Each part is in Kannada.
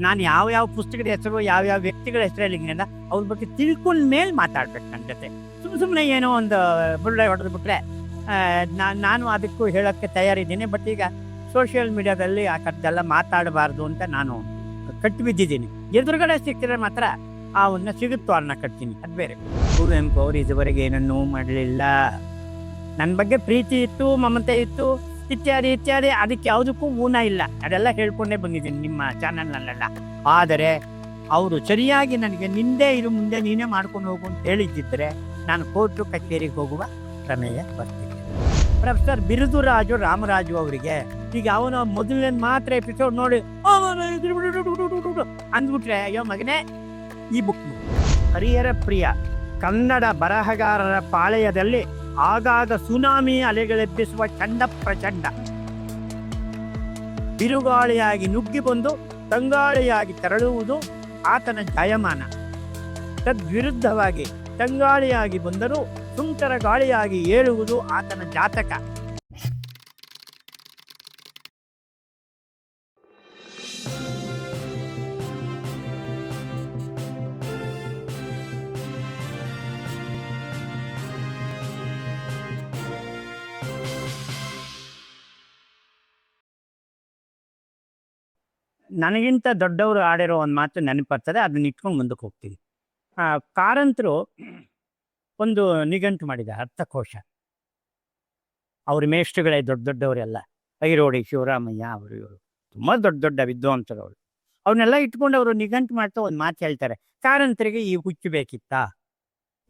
ನಾನು ಯಾವ ಯಾವ ಪುಸ್ತಕದ ಹೆಸರು, ಯಾವ ಯಾವ ವ್ಯಕ್ತಿಗಳ ಹೆಸರು ಹೇಳಿದ್ನಲ್ಲ ಅವ್ರ ಬಗ್ಗೆ ತಿಳ್ಕೊಂಡ ಮೇಲೆ ಮಾತಾಡ್ಬೇಕು ನನ್ನ ಜೊತೆ. ಸುಮ್ಮನೆ ಸುಮ್ಮನೆ ಏನೋ ಒಂದು ಬುರುಡೆ ಹೊಡೆದು ಬಿಟ್ರೆ ನಾನು ನಾನು ಅದಕ್ಕೂ ಹೇಳೋಕ್ಕೆ ತಯಾರಿದ್ದೀನಿ ಬಟ್ ಈಗ ಸೋಷಿಯಲ್ ಮೀಡಿಯಾದಲ್ಲಿ ಆ ಥರದ್ದೆಲ್ಲ ಮಾತಾಡಬಾರ್ದು ಅಂತ ನಾನು ಕಟ್ಟಿ ಬಿದ್ದಿದ್ದೀನಿ ಎದುರುಗಡೆ ಸಿಕ್ಕಿದ್ರೆ ಮಾತ್ರ ಆ ಅವನ್ನ ಸಿಗುತ್ತೋ ಅನ್ನ ಕಟ್ತೀನಿ, ಅದು ಬೇರೆ. ಕುವೆಂಪು ಅವರು ಇದುವರೆಗೆ ಏನನ್ನೂ ಮಾಡಲಿಲ್ಲ. ನನ್ನ ಬಗ್ಗೆ ಪ್ರೀತಿ ಇತ್ತು, ಮಮತೆ ಇತ್ತು ಇತ್ಯಾದಿ ಇತ್ಯಾದಿ, ಅದಕ್ಕೆ ಯಾವುದಕ್ಕೂ ಊನ ಇಲ್ಲ. ಅದೆಲ್ಲ ಹೇಳ್ಕೊಂಡೇ ಬಂದಿದ್ದೀನಿ ನಿಮ್ಮ ಚಾನಲ್ನಲ್ಲೆಲ್ಲ. ಆದರೆ ಅವರು ಸರಿಯಾಗಿ ನನಗೆ ನಿಂದೆ ಇರು, ಮುಂದೆ ನೀನೇ ಮಾಡ್ಕೊಂಡು ಹೋಗು ಅಂತ ಹೇಳಿದ್ದಿದ್ರೆ ನಾನು ಕೋರ್ಟು ಕಚೇರಿಗೆ ಹೋಗುವ ಪ್ರಮೇಯ ಬರ್ತೀನಿ. ಪ್ರೊಫೆಸರ್ ಬಿರುದುರಾಜು ರಾಮರಾಜು ಅವರಿಗೆ ಈಗ ಅವನು ಮೊದಲನೇ ಮಾತ್ರ ಎಪಿಸೋಡ್ ನೋಡಿ. ಅಂದ್ಬಿಟ್ರೆ, ಅಯ್ಯೋ ಮಗನೇ, ಈ ಬುಕ್ ಹರಿಹರ ಪ್ರಿಯ ಕನ್ನಡ ಬರಹಗಾರರ ಪಾಳೆಯದಲ್ಲಿ ಆಗಾಗ ಸುನಾಮಿ ಅಲೆಗಳೆಬ್ಬಿಸುವ ಚಂಡ ಪ್ರಚಂಡ. ಬಿರುಗಾಳಿಯಾಗಿ ನುಗ್ಗಿ ಬಂದು ತಂಗಾಳಿಯಾಗಿ ತೆರಳುವುದು ಆತನ ಜಾಯಮಾನ. ತದ್ವಿರುದ್ಧವಾಗಿ ತಂಗಾಳಿಯಾಗಿ ಬಂದರೂ ಸುಂಟರ ಗಾಳಿಯಾಗಿ ಏಳುವುದು ಆತನ ಜಾತಕ. ನನಗಿಂತ ದೊಡ್ಡವರು ಆಡಿರೋ ಒಂದು ಮಾತು ನೆನಪರ್ತದೆ ಅದನ್ನ ಇಟ್ಕೊಂಡು ಮುಂದಕ್ಕೆ ಹೋಗ್ತೀನಿ. ಆ, ಕಾರಂತರು ಒಂದು ನಿಘಂಟು ಮಾಡಿದ ಅರ್ಥಕೋಶ. ಅವ್ರ ಮೇಷ್ಟ್ರುಗಳೇ ದೊಡ್ಡ ದೊಡ್ಡವರೆಲ್ಲ ಐರೋಡಿ ಶಿವರಾಮಯ್ಯ ಅವರು ಇವರು ತುಂಬ ದೊಡ್ಡ ದೊಡ್ಡ ವಿದ್ವಾಂಸರು ಅವರು ಇಟ್ಕೊಂಡು ಅವರು ನಿಘಂಟು ಮಾಡ್ತಾ ಒಂದು ಮಾತು ಹೇಳ್ತಾರೆ ಕಾರಂತರಿಗೆ ಈ ಹುಚ್ಚು ಬೇಕಿತ್ತಾ?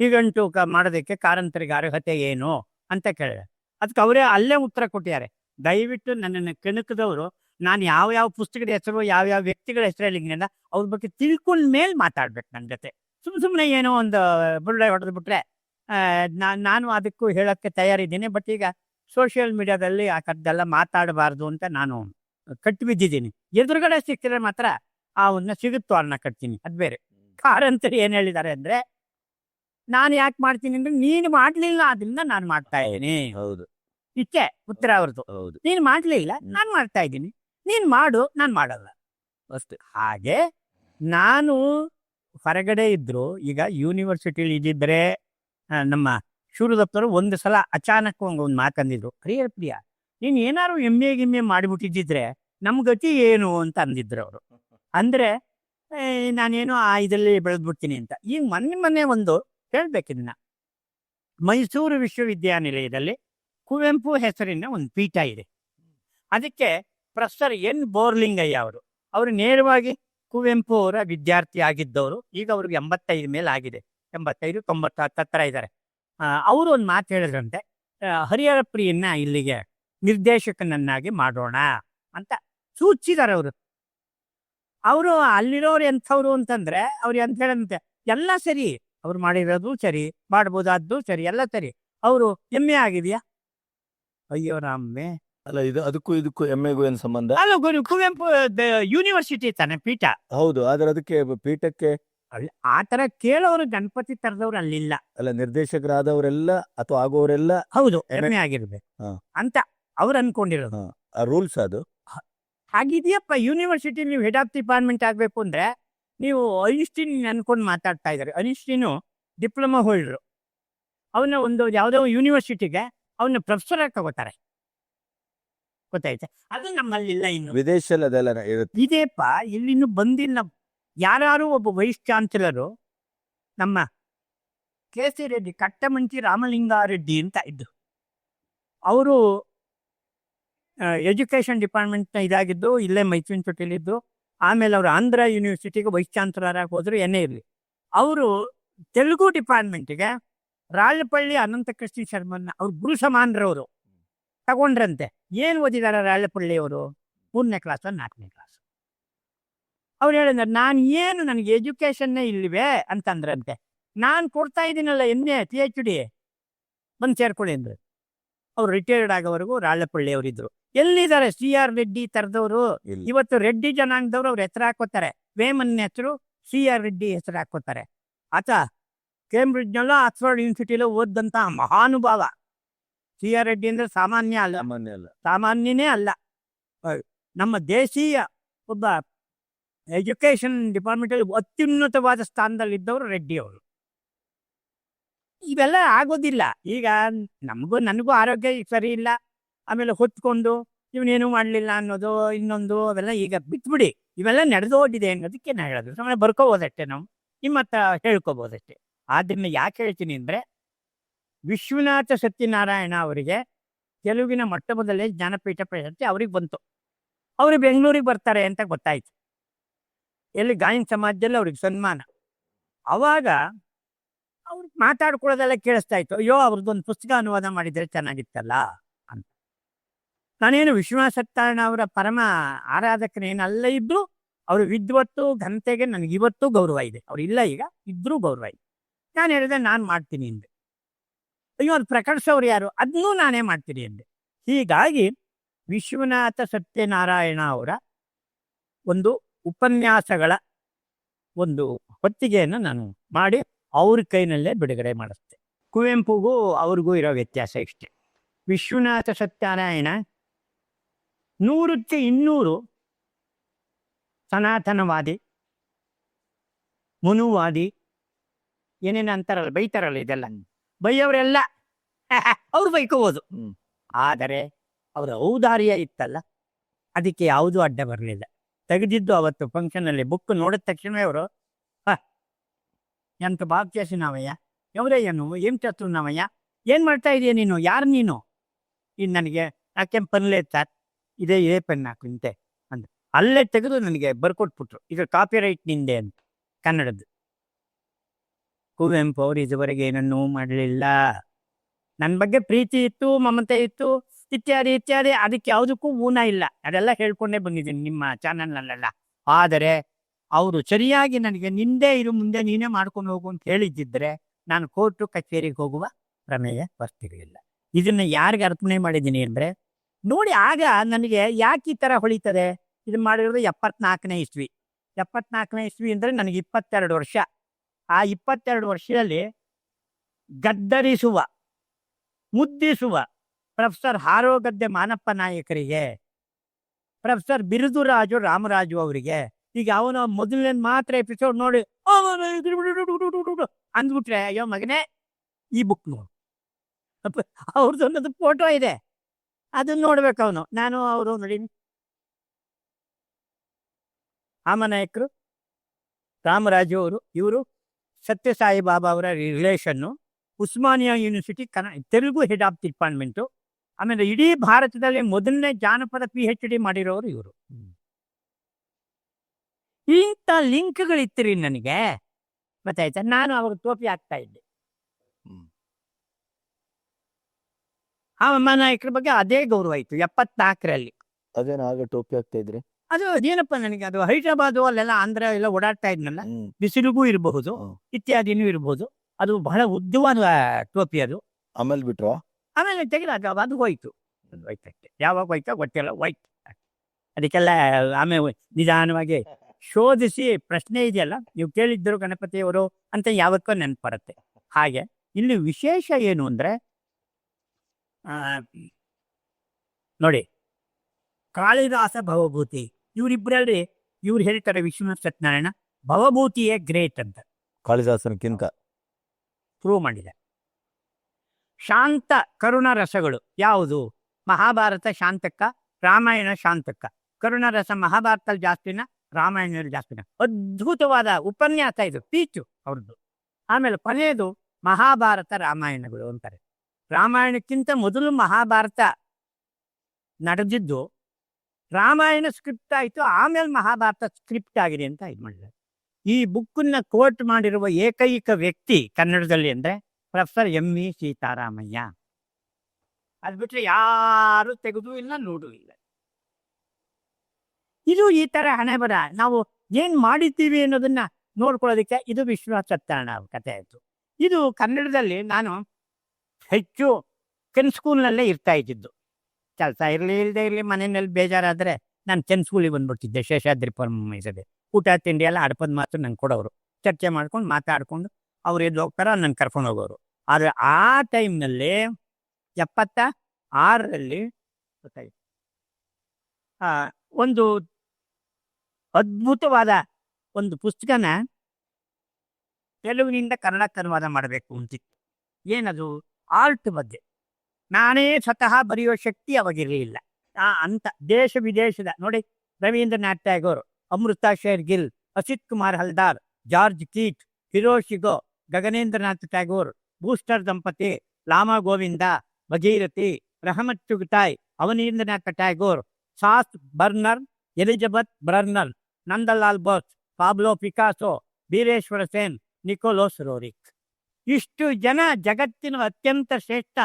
ನಿಘಂಟು ಕ ಮಾಡೋದಕ್ಕೆ ಕಾರಂತರಿಗೆ ಅರ್ಹತೆ ಏನು? ಅಂತ ಕೇಳಿದೆ. ಅದಕ್ಕೆ ಅವರೇ ಅಲ್ಲೇ ಉತ್ತರ ಕೊಟ್ಟಿದ್ದಾರೆ. ದಯವಿಟ್ಟು ನನ್ನನ್ನು ಕೆಣಕದವರು ನಾನು ಯಾವ ಯಾವ ಪುಸ್ತಕದ ಹೆಸರು ಯಾವ ಯಾವ ವ್ಯಕ್ತಿಗಳ ಹೆಸರು ಹೇಳಿದ್ನಲ್ಲ ಅವ್ರ ಬಗ್ಗೆ ತಿಳ್ಕೊಂಡ ಮೇಲೆ ಮಾತಾಡ್ಬೇಕು ನನ್ನ ಜೊತೆ. ಸುಮ್ ಸುಮ್ಮನೆ ಏನೋ ಒಂದು ಬುರುಡೆ ಹೊಡೆದು ಬಿಟ್ರೆ ನಾನು ನಾನು ಅದಕ್ಕೂ ಹೇಳೋಕ್ಕೆ ತಯಾರಿದ್ದೀನಿ ಬಟ್ ಈಗ ಸೋಷಿಯಲ್ ಮೀಡಿಯಾದಲ್ಲಿ ಆ ಥರದ್ದೆಲ್ಲ ಮಾತಾಡಬಾರ್ದು ಅಂತ ನಾನು ಕಟ್ಟಿ ಬಿದ್ದಿದ್ದೀನಿ ಎದುರುಗಡೆ ಸಿಕ್ಕಿದ್ರೆ ಮಾತ್ರ ಅವನ್ನ ಸಿಗುತ್ತೋ ಅನ್ನ ಕಟ್ತೀನಿ ಅದು ಬೇರೆ. ಕಾರಂತರು ಏನು ಹೇಳಿದ್ದಾರೆ ಅಂದ್ರೆ ನಾನು ಯಾಕೆ ಮಾಡ್ತೀನಿ ಅಂದ್ರೆ ನೀನು ಮಾಡ್ಲಿಲ್ಲ ಅದರಿಂದ ನಾನು ಮಾಡ್ತಾ ಇದ್ದೀನಿ. ಹೌದು. ಇಷ್ಟೇ ಉತ್ತರ ಅವ್ರದ್ದು. ಹೌದು. ನೀನು ಮಾಡ್ಲಿಲ್ಲ ನಾನು ಮಾಡ್ತಾ ಇದ್ದೀನಿ. ನೀನು ಮಾಡು ನಾನು ಮಾಡಲ್ಲ. ಅಷ್ಟೇ. ಹಾಗೆ ನಾನು ಹೊರಗಡೆ ಇದ್ರು ಈಗ ಯೂನಿವರ್ಸಿಟಿಲಿ ಇದ್ದಿದ್ರೆ ನಮ್ಮ ಶೂರದಪ್ಪರು ಒಂದು ಸಲ ಅಚಾನಕ್ ಒಂದು ಮಾತಂದಿದ್ರು ಪ್ರಿಯ ಪ್ರಿಯ ನೀನು ಏನಾದ್ರು ಎಮ್ಮೆ ಗಿಮ್ಮೆ ಮಾಡಿಬಿಟ್ಟಿದ್ದಿದ್ರೆ ನಮ್ಮ ಗತಿ ಏನು? ಅಂತ ಅಂದಿದ್ರು ಅವರು. ಅಂದ್ರೆ ನಾನೇನು ಆ ಇದರಲ್ಲಿ ಬೆಳೆದ್ಬಿಡ್ತೀನಿ ಅಂತ. ಈಗ ಮೊನ್ನೆ ಮೊನ್ನೆ ಒಂದು ಹೇಳ್ಬೇಕಿದನ್ನ ಮೈಸೂರು ವಿಶ್ವವಿದ್ಯಾನಿಲಯದಲ್ಲಿ ಕುವೆಂಪು ಹೆಸರಿನ ಒಂದು ಪೀಠ ಇದೆ. ಅದಕ್ಕೆ ಪ್ರೊಫೆಸರ್ ಎನ್ ಬೋರ್ಲಿಂಗಯ್ಯ ಅವರು. ಅವರು ನೇರವಾಗಿ ಕುವೆಂಪು ಅವರ ವಿದ್ಯಾರ್ಥಿ ಆಗಿದ್ದವರು. ಈಗ ಅವ್ರಿಗೆ ಎಂಬತ್ತೈದು ಮೇಲೆ ಆಗಿದೆ. ಎಂಬತ್ತೈದು ತೊಂಬತ್ತ ಹತ್ತತ್ರ ಇದ್ದಾರೆ. ಅವರು ಒಂದು ಮಾತು ಹೇಳಿದ್ರಂತೆ ಹರಿಹರ ಪ್ರಿಯನ್ನ ಇಲ್ಲಿಗೆ ನಿರ್ದೇಶಕನನ್ನಾಗಿ ಮಾಡೋಣ ಅಂತ ಸೂಚಿಸಿದ್ದಾರೆ ಅವರು. ಅವರು ಅಲ್ಲಿರೋರು ಎಂಥವ್ರು ಅಂತಂದ್ರೆ, ಅವ್ರು ಎಂತ ಹೇಳಂತೆ ಎಲ್ಲ ಸರಿ, ಅವ್ರು ಮಾಡಿರೋದು ಸರಿ, ಮಾಡ್ಬೋದಾದ್ದು ಸರಿ, ಎಲ್ಲ ಸರಿ. ಅವರು ಹೆಮ್ಮೆ ಆಗಿದೆಯಾ? ಅಯ್ಯೋ ರಾಮೇ. ಅಲ್ಲ ಇದು ಅದಕ್ಕೂ ಇದಕ್ಕೂ ಎಮ್ಮೆಗೂ ಏನು ಸಂಬಂಧ? ಅಲ್ಲ ಗುರು ಕುವೆಂಪು ಯೂನಿವರ್ಸಿಟಿ ತಾನೆ ಪೀಠ. ಹೌದು ಆದ್ರೆ ಅದಕ್ಕೆ ಪೀಠಕ್ಕೆ? ಆತರ ಆ ತರ ಕೇಳೋರು ಗಣಪತಿ ತರದವ್ರು ಅಲ್ಲಿಲ್ಲ. ಅಲ್ಲ ನಿರ್ದೇಶಕರಾದವರೆಲ್ಲ ಅಥವಾ ಆಗೋರೆಲ್ಲ ಹೌದು ಎಮ್ಮೆ- ಆಗಿರ್ಬೇಕು. ಹಾ. ಅಂತ ಅವ್ರು ಅನ್ಕೊಂಡಿರೋದು. ರೂಲ್ಸ್ ಅದು? ಹಾಗಿದೆಯಪ್ಪ ಯೂನಿವರ್ಸಿಟಿ ನೀವು ಹೆಡ್ ಆಫ್ ಡಿಪಾರ್ಟ್ಮೆಂಟ್ ಆಗಬೇಕು ಅಂದ್ರೆ ನೀವು ಐನ್ಸ್ಟೀನ್ ಅನ್ಕೊಂಡು ಮಾತಾಡ್ತಾ ಇದ್ದಾರೆ. Einstein diploma holder. ಅವನ ಒಂದು ಯಾವುದೋ ಯೂನಿವರ್ಸಿಟಿಗೆ ಅವನ ಪ್ರೊಫೆಸರ್ ಆಗಿ ತಗೋತಾರೆ. ಗೊತ್ತಾಯ್ತಾ ಅದು ನಮ್ಮಲ್ಲಿಲ್ಲ ಇನ್ನು. ವಿದೇಶದಲ್ಲಿ ಅದೆಲ್ಲ ಇರುತ್ತೆ ಇದೇಪ್ಪ ಇಲ್ಲಿನ್ನು ಬಂದಿಲ್ಲ. ಯಾರು ಒಬ್ಬ ವೈಸ್ ಚಾನ್ಸಲರು ನಮ್ಮ ಕೆ ಸಿ ರೆಡ್ಡಿ ಕಟ್ಟಮಂಚಿ ರಾಮಲಿಂಗಾರೆಡ್ಡಿ ಅಂತ ಇದ್ದು. ಅವರು ಎಜುಕೇಷನ್ ಡಿಪಾರ್ಟ್ಮೆಂಟ್ನ ಇದಾಗಿದ್ದು ಇಲ್ಲೇ ಮೈಸೂರಿನಲ್ಲಿದ್ದು ಆಮೇಲೆ ಅವರು ಆಂಧ್ರ ಯೂನಿವರ್ಸಿಟಿಗೆ ವೈಸ್ ಚಾನ್ಸಲರ್ ಆಗಿ ಹೋದ್ರು ಏನೇ ಇರಲಿ. ಅವರು ತೆಲುಗು ಡಿಪಾರ್ಟ್ಮೆಂಟಿಗೆ ರಾಳಪಳ್ಳಿ ಅನಂತಕೃಷ್ಣ ಶರ್ಮನ್ನ ಅವ್ರು ಗುರು ಸಮಾನರವರು. ತಗೊಂಡ್ರಂತೆ. ಏನು ಓದಿದ್ದಾರೆ ರಾಳಪಳ್ಳಿ ಅವರು ಮೂರನೇ ಕ್ಲಾಸ್ ನಾಲ್ಕನೇ ಕ್ಲಾಸ್ ಅವ್ರು ಹೇಳಿದ್ರೆ ನಾನು ಏನು ನನಗೆ ಎಜುಕೇಶನ್ನೇ ಇಲ್ಲಿವೆ ಅಂತಂದ್ರಂತೆ. ನಾನು ಕೊಡ್ತಾ ಇದ್ದೀನಲ್ಲ ಎನ್ನೇ ಪಿ ಎಚ್ ಡಿ ಬಂದು ಸೇರ್ಕೊಳ್ಳಿ ಅಂದ್ರೆ. ಅವ್ರು ರಿಟೈರ್ಡ್ ಆಗೋವರೆಗೂ ರಾಳಪಳ್ಳಿ ಅವರಿದ್ರು ಎಲ್ಲಿದ್ದಾರೆ ಸಿ ಆರ್ ರೆಡ್ಡಿ ತರದವರು? ಇವತ್ತು ರೆಡ್ಡಿ ಜನಾಂಗದವ್ರು ಅವ್ರ ಹೆಸರು ಹಾಕೋತಾರೆ ವೇಮನ್ ಹೆಸರು ಸಿ ಆರ್ ರೆಡ್ಡಿ ಹೆಸರು ಹಾಕೋತಾರೆ ಆತ ಕೇಂಬ್ರಿಡ್ಜ್ನಲ್ಲೋ ಆಕ್ಸ್ಫರ್ಡ್ ಯೂನಿವರ್ಸಿಟಿಲೋ ಓದ್ದಂತಹ ಮಹಾನುಭಾವ. ಸಿ ಆರ್ ರೆಡ್ಡಿ ಅಂದ್ರೆ ಸಾಮಾನ್ಯ ಅಲ್ಲ. ಸಾಮಾನ್ಯ ಅಲ್ಲ. ಸಾಮಾನ್ಯನೇ ಅಲ್ಲ. ನಮ್ಮ ದೇಶೀಯ ಒಬ್ಬ ಎಜುಕೇಶನ್ ಡಿಪಾರ್ಟ್ಮೆಂಟಲ್ಲಿ ಅತ್ಯುನ್ನತವಾದ ಸ್ಥಾನದಲ್ಲಿದ್ದವರು ರೆಡ್ಡಿ ಅವರು. ಇವೆಲ್ಲ ಆಗೋದಿಲ್ಲ. ಈಗ ನಮಗೂ ನನಗೂ ಆರೋಗ್ಯ ಸರಿ ಇಲ್ಲ. ಆಮೇಲೆ ಹೊತ್ಕೊಂಡು ಇವನೇನು ಮಾಡಲಿಲ್ಲ ಅನ್ನೋದು ಇನ್ನೊಂದು ಅವೆಲ್ಲ ಈಗ ಬಿಟ್ಬಿಡಿ ಇವೆಲ್ಲ ನಡೆದು ಹೋಗಿದೆ ಅನ್ನೋದಕ್ಕೆ ನಾನು ಹೇಳೋದು. ಸುಮ್ಮನೆ ಬರ್ಕೋಬೋದಷ್ಟೇ ನಾವು. ನಿಮ್ಮ ಹತ್ರ ಹೇಳ್ಕೋಬೋದಷ್ಟೇ. ಆದ್ರಿಂದ ಯಾಕೆ ಹೇಳ್ತೀನಿ ಅಂದರೆ ವಿಶ್ವನಾಥ ಸತ್ಯನಾರಾಯಣ ಅವರಿಗೆ ತೆಲುಗಿನ ಮೊಟ್ಟ ಮೊದಲೇ ಜ್ಞಾನಪೀಠ ಪ್ರಶಸ್ತಿ ಅವ್ರಿಗೆ ಬಂತು. ಅವರು ಬೆಂಗಳೂರಿಗೆ ಬರ್ತಾರೆ ಅಂತ ಗೊತ್ತಾಯ್ತು. ಎಲ್ಲಿ ಗಾಯನ ಸಮಾಜದಲ್ಲಿ ಅವ್ರಿಗೆ ಸನ್ಮಾನ. ಅವಾಗ ಅವ್ರು ಮಾತಾಡ್ಕೊಳ್ಳೋದೆಲ್ಲ ಕೇಳಿಸ್ತಾ ಇತ್ತು. ಅಯ್ಯೋ, ಅವ್ರದ್ದೊಂದು ಪುಸ್ತಕ ಅನುವಾದ ಮಾಡಿದರೆ ಚೆನ್ನಾಗಿತ್ತಲ್ಲ ಅಂತ. ನಾನೇನು ವಿಶ್ವನಾಥ ಸತ್ಯನಾರಾಯಣ ಅವರ ಪರಮ ಆರಾಧಕನೇನಲ್ಲ ಇದ್ರು ಅವರು ವಿದ್ವತ್ತು ಘನತೆಗೆ ನನಗೆ ಇವತ್ತು ಗೌರವ ಇದೆ. ಅವ್ರು ಇಲ್ಲ ಈಗ, ಇದ್ರೂ ಗೌರವ ಇದೆ. ನಾನು ಹೇಳಿದೆ, ನಾನು ಮಾಡ್ತೀನಿ ಅಂದೆ. ಅಯ್ಯೋ, ಅದು ಪ್ರಕಟಿಸೋರು ಯಾರು? ಅದನ್ನೂ ನಾನೇ ಮಾಡ್ತೀನಿ ಅಂದೆ. ಹೀಗಾಗಿ ವಿಶ್ವನಾಥ ಸತ್ಯನಾರಾಯಣ ಅವರ ಒಂದು ಉಪನ್ಯಾಸಗಳ ಒಂದು ಹೊತ್ತಿಗೆಯನ್ನು ನಾನು ಮಾಡಿ ಅವ್ರ ಕೈನಲ್ಲೇ ಬಿಡುಗಡೆ ಮಾಡಿಸ್ತೆ ಕುವೆಂಪುಗೂ ಅವ್ರಿಗೂ ಇರೋ ವ್ಯತ್ಯಾಸ ಇಷ್ಟೇ. ವಿಶ್ವನಾಥ ಸತ್ಯನಾರಾಯಣ ನೂರಕ್ಕೆ ಇನ್ನೂರು ಸನಾತನವಾದಿ, ಮನುವಾದಿ, ಏನೇನು ಅಂತಾರಲ್ಲ, ಬೈತಾರಲ್ಲ ಇದೆಲ್ಲ. ಬೈಯವರೆಲ್ಲ ಅವ್ರು ಬೈಕೋಬಹುದು ಆದರೆ ಅವರ ಔದಾರ್ಯ ಇತ್ತಲ್ಲ, ಅದಕ್ಕೆ ಯಾವುದು ಅಡ್ಡ ಬರಲಿಲ್ಲ. ತೆಗೆದಿದ್ದು ಅವತ್ತು ಫಂಕ್ಷನ್ ಅಲ್ಲಿ ಬುಕ್ ನೋಡಿದ ತಕ್ಷಣವೇ ಅವರು ಎಂತ ಬಾಬ್ ನಾವಯ್ಯ ಏನು ಏನ್ ಚಸ್ತು ನಾವಯ್ಯ, ಏನ್ ಮಾಡ್ತಾ ಇದೀಯ ನೀನು, ಯಾರು ನೀನು? ಇನ್ನು ನನಗೆ ಯಾಕೆ ಪನ್ಲೇ ಸರ್ ಇದೇ ಇದೇ ಪೆನ್ ಹಾಕು, ಇಂತೆ ಅಂತ ಅಲ್ಲೇ ತೆಗೆದು ನನಗೆ ಬರ್ಕೊಟ್ಬಿಟ್ರು. ಇದು ಕಾಪಿ ರೈಟ್ ನಿಂದೆ ಅಂತ, ಕನ್ನಡದ್ದು. ಕುವೆಂಪು ಅವರು ಇದುವರೆಗೆ ಏನನ್ನೂ ಮಾಡಲಿಲ್ಲ. ನನ್ನ ಬಗ್ಗೆ ಪ್ರೀತಿ ಇತ್ತು, ಮಮತೆ ಇತ್ತು, ಇತ್ಯಾದಿ ಇತ್ಯಾದಿ, ಅದಕ್ಕೆ ಯಾವುದಕ್ಕೂ ಊನ ಇಲ್ಲ. ಅದೆಲ್ಲ ಹೇಳ್ಕೊಂಡೇ ಬಂದಿದ್ದೀನಿ ನಿಮ್ಮ ಚಾನಲ್ನಲ್ಲೆಲ್ಲ. ಆದರೆ ಅವರು ಸರಿಯಾಗಿ ನನಗೆ ನಿಂದೆ ಇರು, ಮುಂದೆ ನೀನೇ ಮಾಡ್ಕೊಂಡು ಹೋಗು ಅಂತ ಹೇಳಿದ್ದಿದ್ರೆ ನಾನು ಕೋರ್ಟು ಕಚೇರಿಗೆ ಹೋಗುವ ಪ್ರಮೇಯ ಬರ್ತಿರಲಿಲ್ಲ. ಇದನ್ನ ಯಾರಿಗೆ ಅರ್ಪಣೆ ಮಾಡಿದ್ದೀನಿ ಅಂದ್ರೆ, ನೋಡಿ ಆಗ ನನಗೆ ಯಾಕೆ ಈ ತರ ಹೊಳಿತದೆ? ಇದು ಮಾಡಿರೋದು ಎಪ್ಪತ್ನಾಲ್ಕನೇ ಇಸ್ವಿ. ಎಪ್ಪತ್ನಾಲ್ಕನೇ ಇಸ್ವಿ ಅಂದ್ರೆ ನನಗೆ ಇಪ್ಪತ್ತೆರಡು ವರ್ಷ. ಆ ಇಪ್ಪತ್ತೆರಡು ವರ್ಷದಲ್ಲಿ ಗದ್ದರಿಸುವ ಮುದ್ದಿಸುವ ಪ್ರೊಫೆಸರ್ ಹಾರೋಗದ್ದೆ ಮಾನಪ್ಪ ನಾಯಕರಿಗೆ, ಪ್ರೊಫೆಸರ್ ಬಿರುದುರಾಜು ರಾಮರಾಜು ಅವರಿಗೆ, ಈಗ ಅವನ ಮೊದಲನೇ ಮಾತ್ರ ಎಪಿಸೋಡ್ ನೋಡಿ ಅಂದ್ಬಿಟ್ರೆ, ಅಯ್ಯೋ ಮಗನೇ, ಈ ಬುಕ್ ನೋಡು. ಅವ್ರದ್ದು ಒಂದೊಂದು ಫೋಟೋ ಇದೆ. ಅದನ್ನ ನೋಡ್ಬೇಕು ಅವನು. ನಾನು ಅವರು ನೋಡಿ. ಆಮನಾಯಕರು ರಾಮರಾಜು ಅವರು, ಇವರು ಸತ್ಯಸಾಯಿ ಬಾಬಾ ಅವರ relation Osmania university Kannada Telugu head of department ಆಮೇಲೆ ಇಡೀ ಭಾರತದಲ್ಲಿ ಮೊದಲನೇ ಜಾನಪದ ಪಿ ಎಚ್ ಡಿ ಮಾಡಿರೋರು ಇವರು. ಇಂಥ ಲಿಂಕ್ಗಳಿತ್ತಿರಿ ನನಗೆ. ಗೊತ್ತಾಯ್ತಾ? ನಾನು ಅವ್ರ ಟೋಪಿ ಹಾಕ್ತಾ ಇದ್ದೆ. ಆ ನಾಯಕರ ಬಗ್ಗೆ ಅದೇ ಗೌರವ ಇತ್ತು ಎಪ್ಪತ್ನಾಲ್ಕರಲ್ಲಿ. ಅದೇನ ಆಗ ಟೋಪಿ ಆಗ್ತಾ ಇದ್ರಿ? ಅದು ಅದೇನಪ್ಪ ನನಗೆ ಅದು ಹೈದರಾಬಾದ್ ಅಲ್ಲೆಲ್ಲ ಆಂಧ್ರ ಎಲ್ಲ ಓಡಾಡ್ತಾ ಇದ್ನಲ್ಲ? ಬಿಸಿಲಿಗೂ ಇರಬಹುದು. ಇತ್ಯಾದಿನೂ ಇರಬಹುದು. ಅದು ಬಹಳ ಉದ್ದವಾದ ಟೋಪಿ ಅದು. ಆಮೇಲೆ ಬಿಟ್ರು? ಆಮೇಲೆ ತೆಗೆದು ಅದು ಅದು ಹೋಯ್ತು. ಅದು ಹೋಯ್ತಷ್ಟೆ ಯಾವಾಗ ಹೋಯ್ತಾ ಗೊತ್ತಿಲ್ಲ ಹೋಯ್ತು ಅದಕ್ಕೆಲ್ಲ ಆಮೇಲೆ ನಿಧಾನವಾಗಿ ಶೋಧಿಸಿ ಪ್ರಶ್ನೆ ಇದೆಯಲ್ಲ ನೀವು ಕೇಳಿದ್ದರು ಗಣಪತಿಯವರು ಅಂತ ಯಾವತ್ತೂ ನೆನಪು ಬರುತ್ತೆ ಹಾಗೆ ಇಲ್ಲಿ ವಿಶೇಷ ಏನು ಅಂದ್ರೆ ಆ, ನೋಡಿ ಕಾಳಿದಾಸ ಭವಭೂತಿ. ಇವರಿಬ್ಬರಲ್ಲಿ ಇವ್ರು ಹೇಳ್ತಾರೆ ವಿಶ್ವನಾಥ ಸತ್ಯನಾರಾಯಣ ಭವಭೂತಿಯೇ ಗ್ರೇಟ್ ಅಂತ. ಕಾಳಿದಾಸನಕ್ಕಿಂತ ಪ್ರೂವ್ ಮಾಡಿದೆ. ಶಾಂತ ಕರುಣ ರಸಗಳು ಯಾವುದು? ಮಹಾಭಾರತ ಶಾಂತಕ್ಕ, ರಾಮಾಯಣ ಶಾಂತಕ್ಕ. ಕರುಣ ರಸ ಮಹಾಭಾರತದಲ್ಲಿ ಜಾಸ್ತಿನ, ರಾಮಾಯಣದಲ್ಲಿ ಜಾಸ್ತಿನ. ಅದ್ಭುತವಾದ ಉಪನ್ಯಾಸ ಇದು, ಪೀಚು ಅವ್ರದ್ದು. ಆಮೇಲೆ ಕೊನೆಯದು ಮಹಾಭಾರತ ರಾಮಾಯಣಗಳು ಅಂತಾರೆ. ರಾಮಾಯಣಕ್ಕಿಂತ ಮೊದಲು ಮಹಾಭಾರತ ನಡೆದಿದ್ದು, ರಾಮಾಯಣ ಸ್ಕ್ರಿಪ್ಟ್ ಆಯಿತು, ಆಮೇಲೆ ಮಹಾಭಾರತ ಸ್ಕ್ರಿಪ್ಟ್ ಆಗಿದೆ ಅಂತ ಇದು ಮಾಡಿದ್ದಾರೆ. ಈ ಬುಕ್ಕನ್ನ ಕೋಟ್ ಮಾಡಿರುವ ಏಕೈಕ ವ್ಯಕ್ತಿ ಕನ್ನಡದಲ್ಲಿ ಅಂದ್ರೆ ಪ್ರೊಫೆಸರ್ ಎಂ ವಿ ಸೀತಾರಾಮಯ್ಯ. ಅದ್ ಬಿಟ್ರೆ ಯಾರು ತೆಗೆದು ಇಲ್ಲ, ನೋಡು ಇಲ್ಲ. ಇದು ಈ ತರ ಹಣೆ ಬರ. ನಾವು ಏನ್ ಮಾಡಿದ್ದೀವಿ ಅನ್ನೋದನ್ನ ನೋಡ್ಕೊಳ್ಳೋದಕ್ಕೆ ಇದು ವಿಶ್ವನಾಥ ಸತ್ಯನಾರಾಯಣ ಅವ್ರ ಕಥೆ ಆಯ್ತು ಇದು ಕನ್ನಡದಲ್ಲಿ ನಾನು ಹೆಚ್ಚು ಕೆನ್ ಸ್ಕೂಲ್ನಲ್ಲೇ ಇರ್ತಾ ಇದ್ದಿದ್ದು. ಕೆಲಸ ಇರಲಿ ಇಲ್ಲದೆ ಇರಲಿ, ಮನೆಯಲ್ಲಿ ಬೇಜಾರಾದ್ರೆ ನಾನು ಕೆನ್ ಸ್ಕೂಲಿಗೆ ಬಂದ್ಬಿಡ್ತಿದ್ದೆ ಶೇಷಾದ್ರಿ ಪರಮೈಸದೆ ಊಟ ತಿಂಡಿ ಎಲ್ಲ ಅಡಪದ ಮಾತು ನಂಗೆ ಕೊಡೋರು. ಚರ್ಚೆ ಮಾಡ್ಕೊಂಡು ಮಾತಾಡ್ಕೊಂಡು ಅವ್ರು ಎದ್ದು ಹೋಗ್ತಾರ ನನ್ನ ಕರ್ಕೊಂಡು ಹೋಗೋರು. ಆದ್ರೆ ಆ ಟೈಮ್ನಲ್ಲಿ ಎಪ್ಪತ್ತ ಆರರಲ್ಲಿ ಒಂದು ಅದ್ಭುತವಾದ ಒಂದು ಪುಸ್ತಕನ ತೆಲುಗಿನಿಂದ ಕನ್ನಡಕ್ಕೆ ಅನುವಾದ ಮಾಡಬೇಕು ಅಂತಿತ್ತು. ಏನದು? ಆರ್ಟ್ ಬಗ್ಗೆ. ನಾನೇ ಸ್ವತಃ ಬರೆಯೋ ಶಕ್ತಿ ಅವಾಗಿರಲಿಲ್ಲ ಆ, ಅಂತ ದೇಶ ವಿದೇಶದ ನೋಡಿ ರವೀಂದ್ರನಾಥ್ ಟ್ಯಾಗೋರ್. ಅಮೃತ ಶೇರ್ ಗಿಲ್, ಅಸಿತ್ ಕುಮಾರ್ ಹಲ್ದಾರ್, ಜಾರ್ಜ್ ಕೀಟ್, ಹಿರೋಶಿಗೋ, ಗಗನೇಂದ್ರನಾಥ್ ಟ್ಯಾಗೋರ್, ಬೂಸ್ಟರ್ ದಂಪತಿ Lama Govinda, Bhagirathi, Rahmat Chughtai, Abanindranath Tagore, Sass Brunner, Elizabeth Brunner Nandalal Bose, Pablo Picasso, Bireswar Sen, Nicholas Roerich. ಇಷ್ಟು ಜನ ಜಗತ್ತಿನ ಅತ್ಯಂತ ಶ್ರೇಷ್ಠ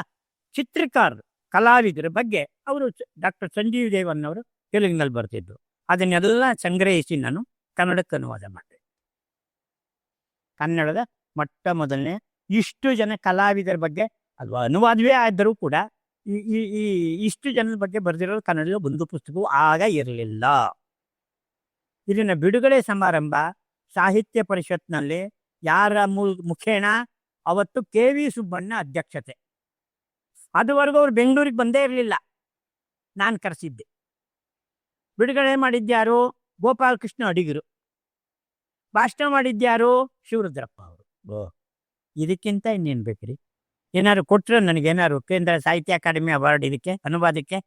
ಚಿತ್ರಕಾರರು ಕಲಾವಿದರ ಬಗ್ಗೆ ಅವರು ಡಾಕ್ಟರ್ ಸಂಜೀವ್ ದೇವನ್ ಅವರು ತೆಲುಗಿನಲ್ಲಿ ಬರ್ತಿದ್ರು. ಅದನ್ನೆಲ್ಲ ಸಂಗ್ರಹಿಸಿ ನಾನು ಕನ್ನಡಕ್ಕೆ ಅನುವಾದ ಮಾಡಿದೆ ಕನ್ನಡದ ಮೊಟ್ಟ ಮೊದಲನೇ ಇಷ್ಟು ಜನ ಕಲಾವಿದರ ಬಗ್ಗೆ ಅಥವಾ ಅನುವಾದವೇ ಆದರೂ ಕೂಡ ಈ ಈ ಇಷ್ಟು ಜನರ ಬಗ್ಗೆ ಬರೆದಿರೋ ಕನ್ನಡದ ಒಂದು ಪುಸ್ತಕವು ಆಗ ಇರಲಿಲ್ಲ. ಇದನ್ನ ಬಿಡುಗಡೆ ಸಮಾರಂಭ ಸಾಹಿತ್ಯ ಪರಿಷತ್ನಲ್ಲಿ ಯಾರ ಮುಖೇಣ ಅವತ್ತು ಕೆ ವಿ ಸುಬ್ಬಣ್ಣ ಅಧ್ಯಕ್ಷತೆ. ಅದುವರೆಗೂ ಅವ್ರು ಬೆಂಗಳೂರಿಗೆ ಬಂದೇ ಇರಲಿಲ್ಲ. ನಾನು ಕರೆಸಿದ್ದೆ. ಬಿಡುಗಡೆ ಮಾಡಿದ್ಯಾರು ಗೋಪಾಲಕೃಷ್ಣ ಅಡಿಗರು. ಭಾಷಣ ಮಾಡಿದ್ಯಾರು ಶಿವರುದ್ರಪ್ಪ ಅವರು. ಓ. ಇದಕ್ಕಿಂತ ಇನ್ನೇನು ಬೇಕ್ರಿ? ಏನಾದ್ರು ಕೊಟ್ಟರೆ ಏನಾರು ಕೇಂದ್ರ ಸಾಹಿತ್ಯ ಅಕಾಡೆಮಿ ಅವಾರ್ಡ್ ಇದಕ್ಕೆ ಅನುವಾದಕ್ಕೆ?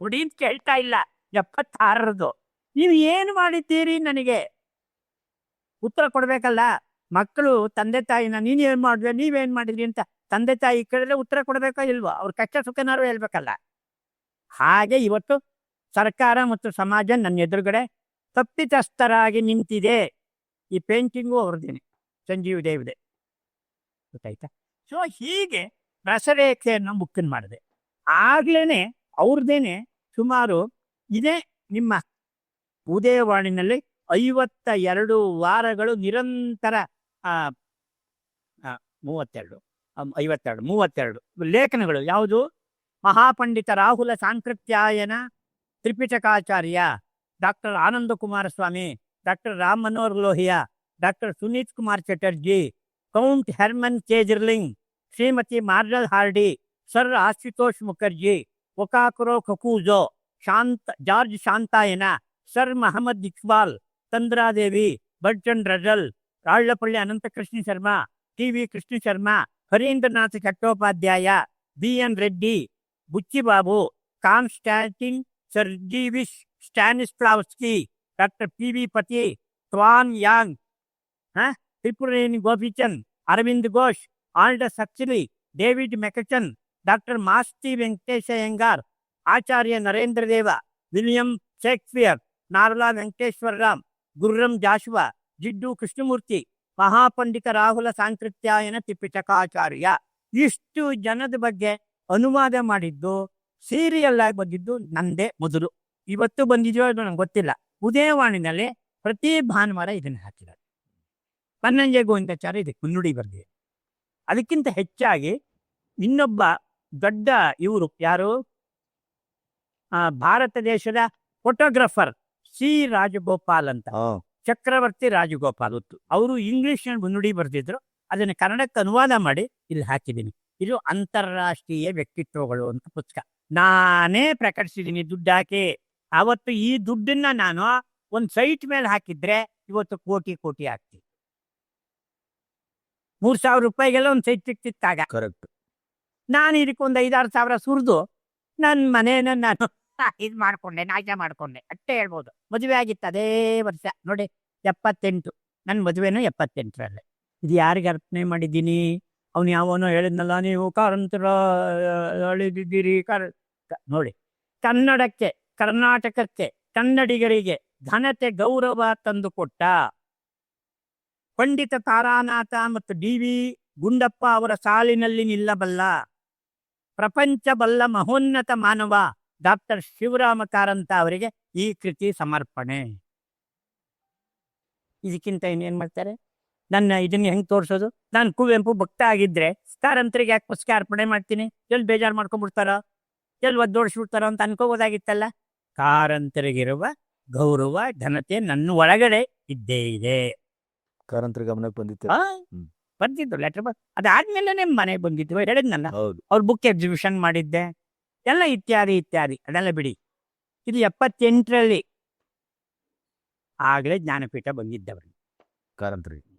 ಕೊಡಿ ಅಂತ ಕೇಳ್ತಾ ಇಲ್ಲ, ಎಪ್ಪತ್ತಾರರದು. ನೀವು ಏನು ಮಾಡಿದ್ದೀರಿ ನನಗೆ? ಉತ್ತರ ಕೊಡ್ಬೇಕಲ್ಲ, ಮಕ್ಕಳು ತಂದೆ ತಾಯಿನ ನೀನು ಏನು ಮಾಡಿದ್ವಿ ನೀವೇನು ಮಾಡಿದ್ರಿ ಅಂತ ತಂದೆ ತಾಯಿ ಕೇಳಿದ್ರೆ ಉತ್ತರ ಕೊಡಬೇಕಾ ಇಲ್ವೋ? ಅವ್ರ ಕಷ್ಟ ಸುಖನಾರು ಹೇಳ್ಬೇಕಲ್ಲ. ಹಾಗೆ ಇವತ್ತು ಸರ್ಕಾರ ಮತ್ತು ಸಮಾಜ ನನ್ನ ಎದುರುಗಡೆ ತಪ್ಪಿತಸ್ಥರಾಗಿ ನಿಂತಿದೆ. ಈ ಪೇಂಟಿಂಗು ಅವ್ರದ್ದೇನೆ. ಸಂಜೀವ್ ದೇವ್ದೆ ಗೊತ್ತಾಯ್ತಾ? ಸೊ ಹೀಗೆ ರಸರೇಖೆಯನ್ನು ಬುಕ್ಕನ್ ಮಾಡಿದೆ. ಆಗ್ಲೇನೆ ಅವ್ರದ್ದೇನೆ ಸುಮಾರು ಇದೇ ನಿಮ್ಮ ಉದಯವಾಣಿನಲ್ಲಿ ಐವತ್ತ ಎರಡು ವಾರಗಳು ನಿರಂತರ ಮೂವತ್ತೆರಡು, ಐವತ್ತೆರಡು, ಮೂವತ್ತೆರಡು ಲೇಖನಗಳು ಯಾವುದು? Mahapandit Rahul Sankrityayan Tripitakacharya doctor Ananda Coomaraswamy doctor Ram Manohar Lohia doctor Suniti Kumar Chatterji Count Hermann Keyserling Shrimati ಮಾರ್ಜಲ್ Hardy sir Ashutosh Mukherjee Okakura Kakuzo ಶಾಂತ George Santayana sir Mohammad Iqbal Chandradevi Bertrand Russell Rallapalli Anantakrishna Sharma T V Krishna Sharma Harindranath Chattopadhyay B N Reddy Buchchibabu Konstantin Sergeyevich Stanislavski doctor P V ಪತಿ ತ್ವಾನ್ ಯಾಂಗ್ ಹ? Tripuraneni Gopichand Aravind Ghosh Aldous Huxley David McCutchion doctor Masti Venkatesha Iyengar Acharya Narendra Deva William Shakespeare Narla Venkateswara Ram Gurram Jashuva Jiddu Krishnamurti Mahapandit Rahul ಸಾಂಕೃತ್ಯಾಯನ ತ್ರಿಪಿಟಕಾಚಾರ್ಯ ಇಷ್ಟು ಜನದ ಬಗ್ಗೆ ಅನುವಾದ ಮಾಡಿದ್ದು ಸೀರಿಯಲ್ ಆಗಿ ಬಂದಿದ್ದು ನಂದೇ ಮೊದಲು. ಇವತ್ತು ಬಂದಿದೆಯೋ ಅದು ನಂಗೆ ಗೊತ್ತಿಲ್ಲ. ಉದಯವಾಣಿನಲ್ಲಿ ಪ್ರತಿ ಭಾನುವಾರ ಇದನ್ನ ಹಾಕಿದ್ದಾರೆ. ಪನ್ನಂಜೆ ಗೋವಿಂದಾಚಾರ್ಯ ಇದಕ್ಕೆ ಮುನ್ನುಡಿ ಬರ್ದಿದೆ ಅದಕ್ಕಿಂತ ಹೆಚ್ಚಾಗಿ ಇನ್ನೊಬ್ಬ ದೊಡ್ಡ ಇವರು ಯಾರು? ಆ, ಭಾರತ ದೇಶದ ಫೋಟೋಗ್ರಾಫರ್ ಸಿ ರಾಜಗೋಪಾಲ್ ಅಂತ. ಚಕ್ರವರ್ತಿ ರಾಜಗೋಪಾಲ್ ಹೊತ್ತು ಅವರು ಇಂಗ್ಲಿಷ್ ಮುನ್ನುಡಿ ಬರೆದಿದ್ರು. ಅದನ್ನು ಕನ್ನಡಕ್ಕೆ ಅನುವಾದ ಮಾಡಿ ಇಲ್ಲಿ ಹಾಕಿದ್ದೀನಿ. ಇದು ಅಂತಾರಾಷ್ಟ್ರೀಯ ವ್ಯಕ್ತಿತ್ವಗಳು ಅಂತ ಪುಸ್ತಕ. ನಾನೇ ಪ್ರಕಟಿಸಿದ್ದೀನಿ ದುಡ್ಡು ಹಾಕಿ. ಅವತ್ತು ಈ ದುಡ್ಡನ್ನ ನಾನು ಒಂದು ಸೈಟ್ ಮೇಲೆ ಹಾಕಿದ್ರೆ ಇವತ್ತು ಕೋಟಿ ಕೋಟಿ ಆಗ್ತಿ. ಮೂರ್ ಸಾವಿರ ರೂಪಾಯಿಗೆಲ್ಲ ಒಂದು ಸೈಟ್ ಸಿಕ್ತಿತ್ತಾಗ ಕರೆಕ್ಟ್ ನಾನು ಇದಕ್ಕೆ ಒಂದ್ ಐದಾರು ಸಾವಿರ ಸುರಿದು ನನ್ನ ಮನೇನ ನಾನು ಇದು ಮಾಡ್ಕೊಂಡೆ ನಾಶ ಮಾಡ್ಕೊಂಡೆ ಅಷ್ಟೇ ಹೇಳ್ಬೋದು. ಮದುವೆ ಆಗಿತ್ತು ಅದೇ ವರ್ಷ. ನೋಡಿ ಎಪ್ಪತ್ತೆಂಟು. ನನ್ನ ಮದುವೆನೂ ಎಪ್ಪತ್ತೆಂಟರಲ್ಲೇ. ಇದು ಯಾರಿಗೆ ಅರ್ಪಣೆ ಮಾಡಿದ್ದೀನಿ? ಅವನು ಯಾವನೋ ಹೇಳಿದ್ನಲ್ಲ, ನೀವು ಕಾರಂತರ ಅಳಿದಿದ್ದೀರಿ, ಕಾರ್ ನೋಡಿ. ಕನ್ನಡಕ್ಕೆ, ಕರ್ನಾಟಕಕ್ಕೆ, ಕನ್ನಡಿಗರಿಗೆ ಘನತೆ, ಗೌರವ ತಂದುಕೊಟ್ಟ ಪಂಡಿತ ತಾರಾನಾಥ ಮತ್ತು ಡಿ ವಿ ಗುಂಡಪ್ಪ ಅವರ ಸಾಲಿನಲ್ಲಿ ನಿಲ್ಲಬಲ್ಲ ಪ್ರಪಂಚ ಬಲ್ಲ ಮಹೋನ್ನತ ಮಾನವ ಡಾಕ್ಟರ್ ಶಿವರಾಮ ಕಾರಂತ ಅವರಿಗೆ ಈ ಕೃತಿ ಸಮರ್ಪಣೆ. ಇದಕ್ಕಿಂತ ಇನ್ನೇನು ಮಾಡ್ತಾರೆ? ನನ್ನ ಇದನ್ನ ಹೆಂಗ್ ತೋರ್ಸೋದು? ನಾನು ಕುವೆಂಪು ಭಕ್ತ ಆಗಿದ್ರೆ ಕಾರಂತರಿಗೆ ಯಾಕೆ ಪುಸ್ತಕ ಅರ್ಪಣೆ ಮಾಡ್ತೀನಿ? ಎಲ್ಲಿ ಬೇಜಾರು ಮಾಡ್ಕೊಂಡ್ಬಿಡ್ತಾರ ಎಲ್ಲಿ ಒದ್ದೋಡಿಸ್ಬಿಡ್ತಾರೋ ಅಂತ ಅನ್ಕೋಬೋದಾಗಿತ್ತಲ್ಲ? ಕಾರಂತರಿಗಿರುವ ಗೌರವ ಘನತೆ ನನ್ನ ಒಳಗಡೆ ಇದ್ದೇ ಇದೆ. ಕಾರಂತರ ಗಮನಕ್ಕೆ ಬಂದಿತ್ತು. ಬಂದಿದ್ದು ಲೆಟರ್ ಬಸ್ ಅದಾದ್ಮೇಲೆ ಮನೆಗೆ ಬಂದಿದ್ದು ಹೇಳಿದ್ನಲ್ಲ ಹೌದು. ಅವ್ರ ಬುಕ್ ಎಕ್ಸಿಬಿಷನ್ ಮಾಡಿದ್ದೆ. ಎಲ್ಲ ಇತ್ಯಾದಿ ಇತ್ಯಾದಿ. ಅದೆಲ್ಲ ಬಿಡಿ. ಇದು ಎಪ್ಪತ್ತೆಂಟರಲ್ಲಿ ಆಗಲೇ ಜ್ಞಾನಪೀಠ ಬಂದಿದ್ದವರು ಕಾರಂತರಿಗೆ ಹ್ಮ್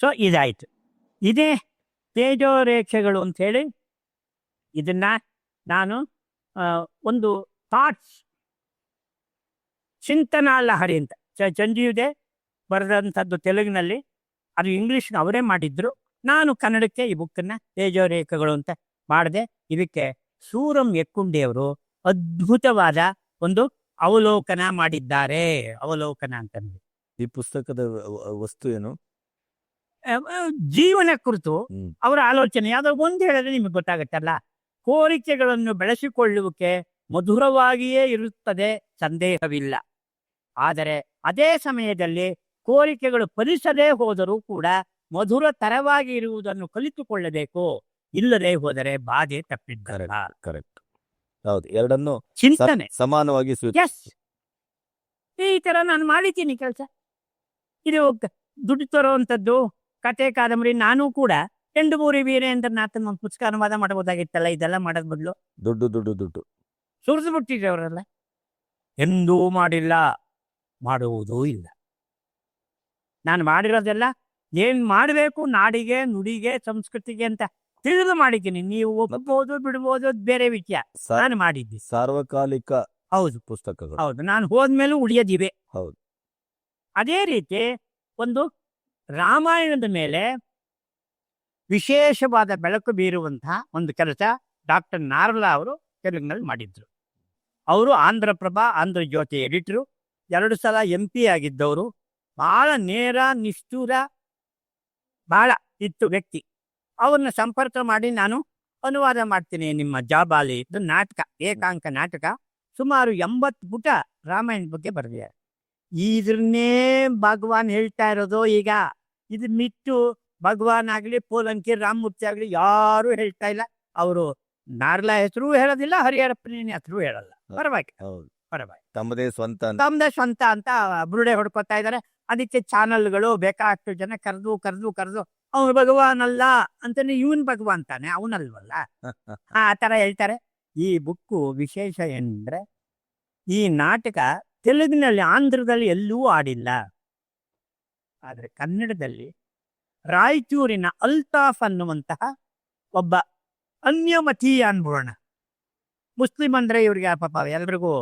ಸೊ ಇದಾಯ್ತು. ಇದೇ ತೇಜೋ ರೇಖೆಗಳು ಅಂಥೇಳಿ ಇದನ್ನ ನಾನು ಒಂದು ಥಾಟ್ಸ್ ಚಿಂತನಾ ಲಹರಿ ಅಂತ ಚಂಜೀವ್ದೆ ಬರೆದಂಥದ್ದು ತೆಲುಗಿನಲ್ಲಿ. ಅದು ಇಂಗ್ಲೀಷ್ನ ಅವರೇ ಮಾಡಿದ್ರು. ನಾನು ಕನ್ನಡಕ್ಕೆ ಈ ಬುಕ್ಕನ್ನು ತೇಜೋರೇಖೆಗಳು ಅಂತ ಮಾಡಿದೆ. ಇದಕ್ಕೆ ಸೂರಂ ಎಕ್ಕುಂಡಿಯವರು ಅದ್ಭುತವಾದ ಒಂದು ಅವಲೋಕನ ಮಾಡಿದ್ದಾರೆ. ಅವಲೋಕನ ಅಂತಂದ್ರೆ ಈ ಪುಸ್ತಕದ ವಸ್ತು ಏನು? ಜೀವನ ಕುರಿತು ಅವರ ಆಲೋಚನೆ. ಅದು ಒಂದು ಹೇಳಿದ್ರೆ ನಿಮಗೆ ಗೊತ್ತಾಗತ್ತಲ್ಲ? ಕೋರಿಕೆಗಳನ್ನು ಬೆಳೆಸಿಕೊಳ್ಳುವಿಕೆ ಮಧುರವಾಗಿಯೇ ಇರುತ್ತದೆ ಸಂದೇಹವಿಲ್ಲ. ಆದರೆ ಅದೇ ಸಮಯದಲ್ಲಿ ಕೋರಿಕೆಗಳು ಫಲಿಸದೇ ಹೋದರೂ ಕೂಡ ಮಧುರ ತರವಾಗಿ ಇರುವುದನ್ನು ಕಲಿತುಕೊಳ್ಳಬೇಕು. ಇಲ್ಲದೆ ಹೋದರೆ ಬಾಧೆ ತಪ್ಪಿದ್ದಾರೆ ಕರೆಕ್ಟ್ ಹೌದು ಎರಡನ್ನು ಚಿಂತನೆ. ಸಮಾನವಾಗಿ ಈ ತರ ನಾನು ಮಾಡಿದ್ದೀನಿ ಕೆಲಸ. ಇದು ದುಡ್ಡು ತರುವಂಥದ್ದು ಕತೆ ಕಾದಂಬರಿ ನಾನು ಕೂಡ ಎಂಡುಮೂರಿ ವೀರೇಂದ್ರನಾಥನ್ ಒಂದು ಪುಸ್ತಕ ಅನುವಾದ ಮಾಡಬಹುದಾಗಿತ್ತಲ್ಲ ಇದೆಲ್ಲ ಮಾಡೋದ್ ಬದಲು. ದುಡ್ಡು ದುಡ್ಡು ದುಡ್ಡು. ಸುರಿದು ಬಿಟ್ಟಿದ್ರೆ ಅವರೆಲ್ಲ ಎಂದೂ ಮಾಡಿಲ್ಲ ಮಾಡುವುದೂ ಇಲ್ಲ. ನಾನು ಮಾಡಿರೋದೆಲ್ಲ ಏನ್ ಮಾಡಬೇಕು ನಾಡಿಗೆ ನುಡಿಗೆ ಸಂಸ್ಕೃತಿಗೆ ಅಂತ ತಿಳಿದು ಮಾಡಿದ್ದೀನಿ. ನೀವು ಒಪ್ಪಬಹುದು ಬಿಡ್ಬೋದು ಅದ್ ಬೇರೆ ವಿಷಯ. ನಾನು ಮಾಡಿದ್ದೀನಿ ಸಾರ್ವಕಾಲಿಕ ಹೌದು. ಪುಸ್ತಕಗಳು. ಹೌದು. ನಾನು ಹೋದ್ಮೇಲೂ ಉಳಿಯೋದಿವೆ. ಹೌದು. ಅದೇ ರೀತಿ ಒಂದು ರಾಮಾಯಣದ ಮೇಲೆ ವಿಶೇಷವಾದ ಬೆಳಕು ಬೀರುವಂತಹ ಒಂದು ಕೆಲಸ ಡಾಕ್ಟರ್ ನಾರ್ಲಾ ಅವರು ತೆಲುಗಿನಲ್ಲಿ ಮಾಡಿದ್ರು. ಅವರು ಆಂಧ್ರಪ್ರಭಾ ಆಂಧ್ರ ಜ್ಯೋತಿ ಎಡಿಟ್ರು. ಎರಡು ಸಲ ಎಂ ಪಿ ಆಗಿದ್ದವರು. ಬಹಳ ನೇರ, ನಿಷ್ಠೂರ, ಬಹಳ ಇತ್ತು ವ್ಯಕ್ತಿ. ಅವ್ರನ್ನ ಸಂಪರ್ಕ ಮಾಡಿ ನಾನು ಅನುವಾದ ಮಾಡ್ತೀನಿ ನಿಮ್ಮ ಜಾಬಾಲಿ ಇದು ನಾಟಕ, ಏಕಾಂಕ ನಾಟಕ. ಸುಮಾರು ಎಂಬತ್ತು ಪುಟ ರಾಮಾಯಣ ಬಗ್ಗೆ ಬರೆದಿದ್ದಾರೆ. ಇದನ್ನೇ ಭಗವಾನ್ ಹೇಳ್ತಾ ಇರೋದು. ಈಗ ಇದು ಮಿಟ್ಟು ಭಗವಾನ್ ಆಗ್ಲಿ ಪೋಲಂಕಿ ರಾಮಮೂರ್ತಿ ಆಗ್ಲಿ ಯಾರು ಹೇಳ್ತಾ ಇಲ್ಲ. ಅವರು ನಾರ್ಲಾ ಹೆಸರು ಹೇಳೋದಿಲ್ಲ ಹರಿಹರಪ್ಪನ ಹೆಸರು ಹೇಳಲ್ಲ. ಪರವಾಗಿ ಹೌದು. ಪರವಾಗಿ. ತಮ್ಮದೇ ಸ್ವಂತ ತಮ್ಮದೇ ಸ್ವಂತ ಅಂತ ಬುರುಡೆ ಹೊಡ್ಕೊತಾ ಇದ್ದಾರೆ ಅದಕ್ಕೆ ಚಾನಲ್ಗಳು ಬೇಕಾಷ್ಟು ಜನ ಕರೆದು ಕರೆದು ಕರೆದು ಅವನು ಭಗವಾನ್ ಅಲ್ಲ ಅಂತಾನೆ ಇವನ್ ಭಗವಾನ್ ತಾನೆ ಅವನಲ್ವಲ್ಲ? ಆ ತರ ಹೇಳ್ತಾರೆ. ಈ ಬುಕ್ಕು ವಿಶೇಷ ಏನಂದ್ರೆ ಈ ನಾಟಕ ತೆಲುಗಿನಲ್ಲಿ ಆಂಧ್ರದಲ್ಲಿ ಎಲ್ಲೂ ಆಡಿಲ್ಲ. ಆದರೆ ಕನ್ನಡದಲ್ಲಿ ರಾಯಚೂರಿನ ಅಲ್ತಾಫ್ ಅನ್ನುವಂತಹ ಒಬ್ಬ ಅನ್ಯಮತೀಯ ಅನ್ಬೋಣ ಮುಸ್ಲಿಂ ಅಂದ್ರೆ ಇವ್ರಿಗೆ ಪಾಪ ಎಲ್ರಿಗೂ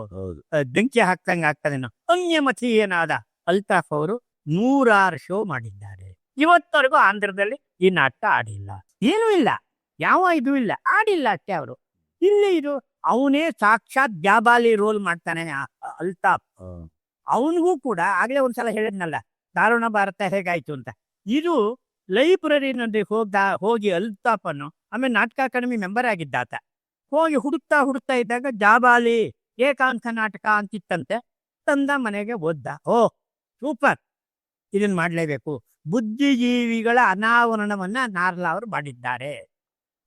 ಬೆಂಕಿ ಹಾಕ್ದಂಗೆ ಆಗ್ತದೇನೋ. ಅನ್ಯಮತೀಯನಾದ ಅಲ್ತಾಫ್ ಅವರು ನೂರಾರು ಶೋ ಮಾಡಿದ್ದಾರೆ. ಇವತ್ತವರೆಗೂ ಆಂಧ್ರದಲ್ಲಿ ಈ ನಾಟ ಆಡಿಲ್ಲ. ಏನೂ ಇಲ್ಲ. ಯಾವ ಇದು ಇಲ್ಲ. ಆಡಿಲ್ಲ ಅಷ್ಟೇ ಅವರು. ಇಲ್ಲಿ ಇದು ಅವನೇ ಸಾಕ್ಷಾತ್ ಜಾಬಾಲಿ ರೋಲ್ ಮಾಡ್ತಾನೆ ಅಲ್ತಾಫ್. ಅವನಿಗೂ ಕೂಡ ಆಗ್ಲೇ ಒಂದ್ಸಲ ಹೇಳಿದ್ನಲ್ಲ ದಾರುಣ ಭಾರತ ಹೇಗಾಯ್ತು ಅಂತ. ಇದು ಲೈಬ್ರರಿನಲ್ಲಿ ಹೋಗ್ದ ಹೋಗಿ ಅಲ್ತಾಫ್ ಅನ್ನು ಆಮೇಲೆ ನಾಟಕ ಅಕಾಡೆಮಿ ಮೆಂಬರ್ ಆಗಿದ್ದಾತ. ಹೋಗಿ ಹುಡುಕ್ತಾ ಹುಡುಕ್ತಾ ಇದ್ದಾಗ ಜಾಬಾಲಿ ಏಕಾಂತ ನಾಟಕ ಅಂತಿತ್ತಂತೆ ತಂದ ಮನೆಗೆ ಓದ್ದ ಓ ಸೂಪರ್. ಇದನ್ನ ಮಾಡಲೇಬೇಕು. ಬುದ್ಧಿಜೀವಿಗಳ ಅನಾವರಣವನ್ನ ನಾರ್ಲಾ ಅವರು ಮಾಡಿದ್ದಾರೆ.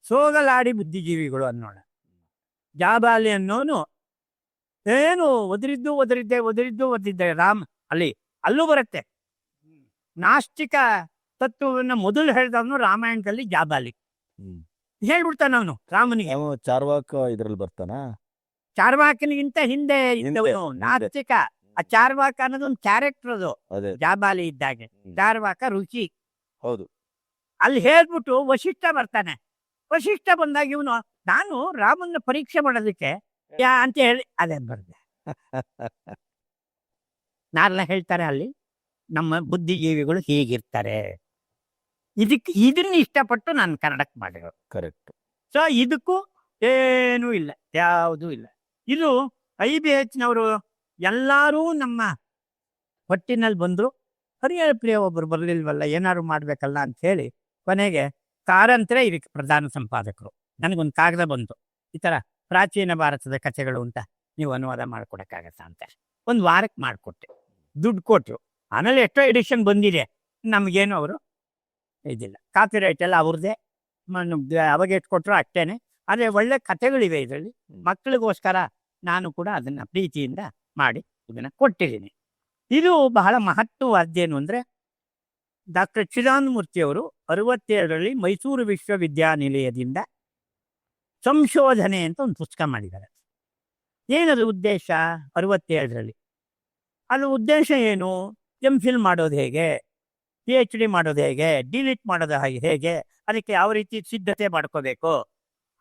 ಸೋಗಲಾಡಿ ಬುದ್ಧಿಜೀವಿಗಳು ಅನ್ನೋಣ. ಜಾಬಾಲಿ ಅನ್ನೋನು ಏನು ಒದರಿದ್ದು ಒದರಿದ್ದೆ ಒದರಿದ್ದು ಒದ್ದಿದ್ದೆ ರಾಮ್ ಅಲ್ಲಿ ಅಲ್ಲೂ ಬರುತ್ತೆ. ನಾಸ್ತಿಕ ತತ್ವವನ್ನ ಮೊದಲು ಹೇಳಿದವನು ರಾಮಾಯಣದಲ್ಲಿ ಜಾಬಾಲಿ. ಹೇಳ್ಬಿಡ್ತಾನ ಅವನು ರಾಮನಿಗೆ. ಚಾರ್ವಾಕ ಇದ್ರಲ್ಲಿ ಬರ್ತಾನ? ಚಾರ್ವಾಕನಿಗಿಂತ ಹಿಂದೆ ಇದ್ದವನು. ನಾಸ್ತಿಕ. ಆ ಚಾರ್ವಾಕ ಅನ್ನೋದು ಒಂದು ಕ್ಯಾರೆಕ್ಟರ್ ಅದು. ಜಾಬಾಲಿ ಇದ್ದಾಗೆ. ಚಾರ್ವಾಕ ರುಚಿ. ಹೌದು. ಅಲ್ಲಿ ಹೇಳ್ಬಿಟ್ಟು ವಶಿಷ್ಠ ಬರ್ತಾನೆ. ವಶಿಷ್ಠ ಬಂದಾಗ ಇವನು ನಾನು ರಾಮನ ಪರೀಕ್ಷೆ ಮಾಡೋದಕ್ಕೆ ಯಾ ಅಂತ ಹೇಳಿ ಅದೇ ಬರ್ದೆ. ನಾರೆಲ್ಲ ಹೇಳ್ತಾರೆ ಅಲ್ಲಿ ನಮ್ಮ ಬುದ್ಧಿಜೀವಿಗಳು ಹೀಗಿರ್ತಾರೆ. ಇದಕ್ಕೆ ಇದನ್ನ ಇಷ್ಟಪಟ್ಟು ನಾನು ಕನ್ನಡಕ್ಕೆ ಮಾಡಿರೋದು. ಕರೆಕ್ಟ್ ಸೊ ಇದಕ್ಕೂ ಏನೂ ಇಲ್ಲ ಯಾವುದೂ ಇಲ್ಲ. ಇದು ಐ ಬಿ ಎಚ್ನವರು ಎಲ್ಲರೂ ನಮ್ಮ ಹೊಟ್ಟಿನಲ್ಲಿ ಬಂದರು ಹರಿಹರ ಪ್ರಿಯ ಒಬ್ಬರು ಬರಲಿಲ್ವಲ್ಲ ಏನಾದ್ರು ಮಾಡಬೇಕಲ್ಲ? ಅಂತ ಹೇಳಿ ಕೊನೆಗೆ ಕಾರಂತರೇ ಇದಕ್ಕೆ ಪ್ರಧಾನ ಸಂಪಾದಕರು. ನನಗೊಂದು ಕಾಗದ ಬಂತು. ಈ ಥರ ಪ್ರಾಚೀನ ಭಾರತದ ಕಥೆಗಳು ಅಂತ ನೀವು ಅನುವಾದ ಮಾಡ್ಕೊಡಕ್ಕಾಗತ್ತಾ ಅಂತ. ಒಂದು ವಾರಕ್ಕೆ ಮಾಡಿಕೊಟ್ಟೆ. ದುಡ್ಡು ಕೊಟ್ಟರು ಆಮೇಲೆ ಎಷ್ಟೋ ಎಡಿಷನ್ ಬಂದಿದೆ. ನಮಗೇನು ಅವರು ಇದಿಲ್ಲ. ಕಾಪಿ ರೈಟ್ ಎಲ್ಲ ಅವ್ರದ್ದೇ. ಅವಾಗ ಎಷ್ಟು ಕೊಟ್ಟರು ಅಷ್ಟೇನೆ. ಆದರೆ ಒಳ್ಳೆ ಕಥೆಗಳಿವೆ ಇದರಲ್ಲಿ. ಮಕ್ಕಳಿಗೋಸ್ಕರ ನಾನು ಕೂಡ ಅದನ್ನ ಪ್ರೀತಿಯಿಂದ ಮಾಡಿ ಇದನ್ನು ಕೊಟ್ಟಿದ್ದೀನಿ. ಇದು ಬಹಳ ಮಹತ್ವವಾದ್ದೇನು ಅಂದ್ರೆ ಡಾಕ್ಟರ್ ಚಿದಾನಮೂರ್ತಿಯವರು ಅರವತ್ತೇಳರಲ್ಲಿ ಮೈಸೂರು ವಿಶ್ವವಿದ್ಯಾನಿಲಯದಿಂದ ಸಂಶೋಧನೆ ಅಂತ ಒಂದು ಪುಸ್ತಕ ಮಾಡಿದ್ದಾರೆ. ಏನದು ಉದ್ದೇಶ ಅರವತ್ತೇಳರಲ್ಲಿ? ಅದು ಉದ್ದೇಶ ಏನು? ಎಂ ಫಿಲ್ ಮಾಡೋದು ಹೇಗೆ? ಪಿ ಎಚ್ ಡಿ ಮಾಡೋದು ಹೇಗೆ? ಡಿಲೀಟ್ ಮಾಡೋದು ಹಾಗೆ ಹೇಗೆ? ಅದಕ್ಕೆ ಯಾವ ರೀತಿ ಸಿದ್ಧತೆ ಮಾಡ್ಕೋಬೇಕು?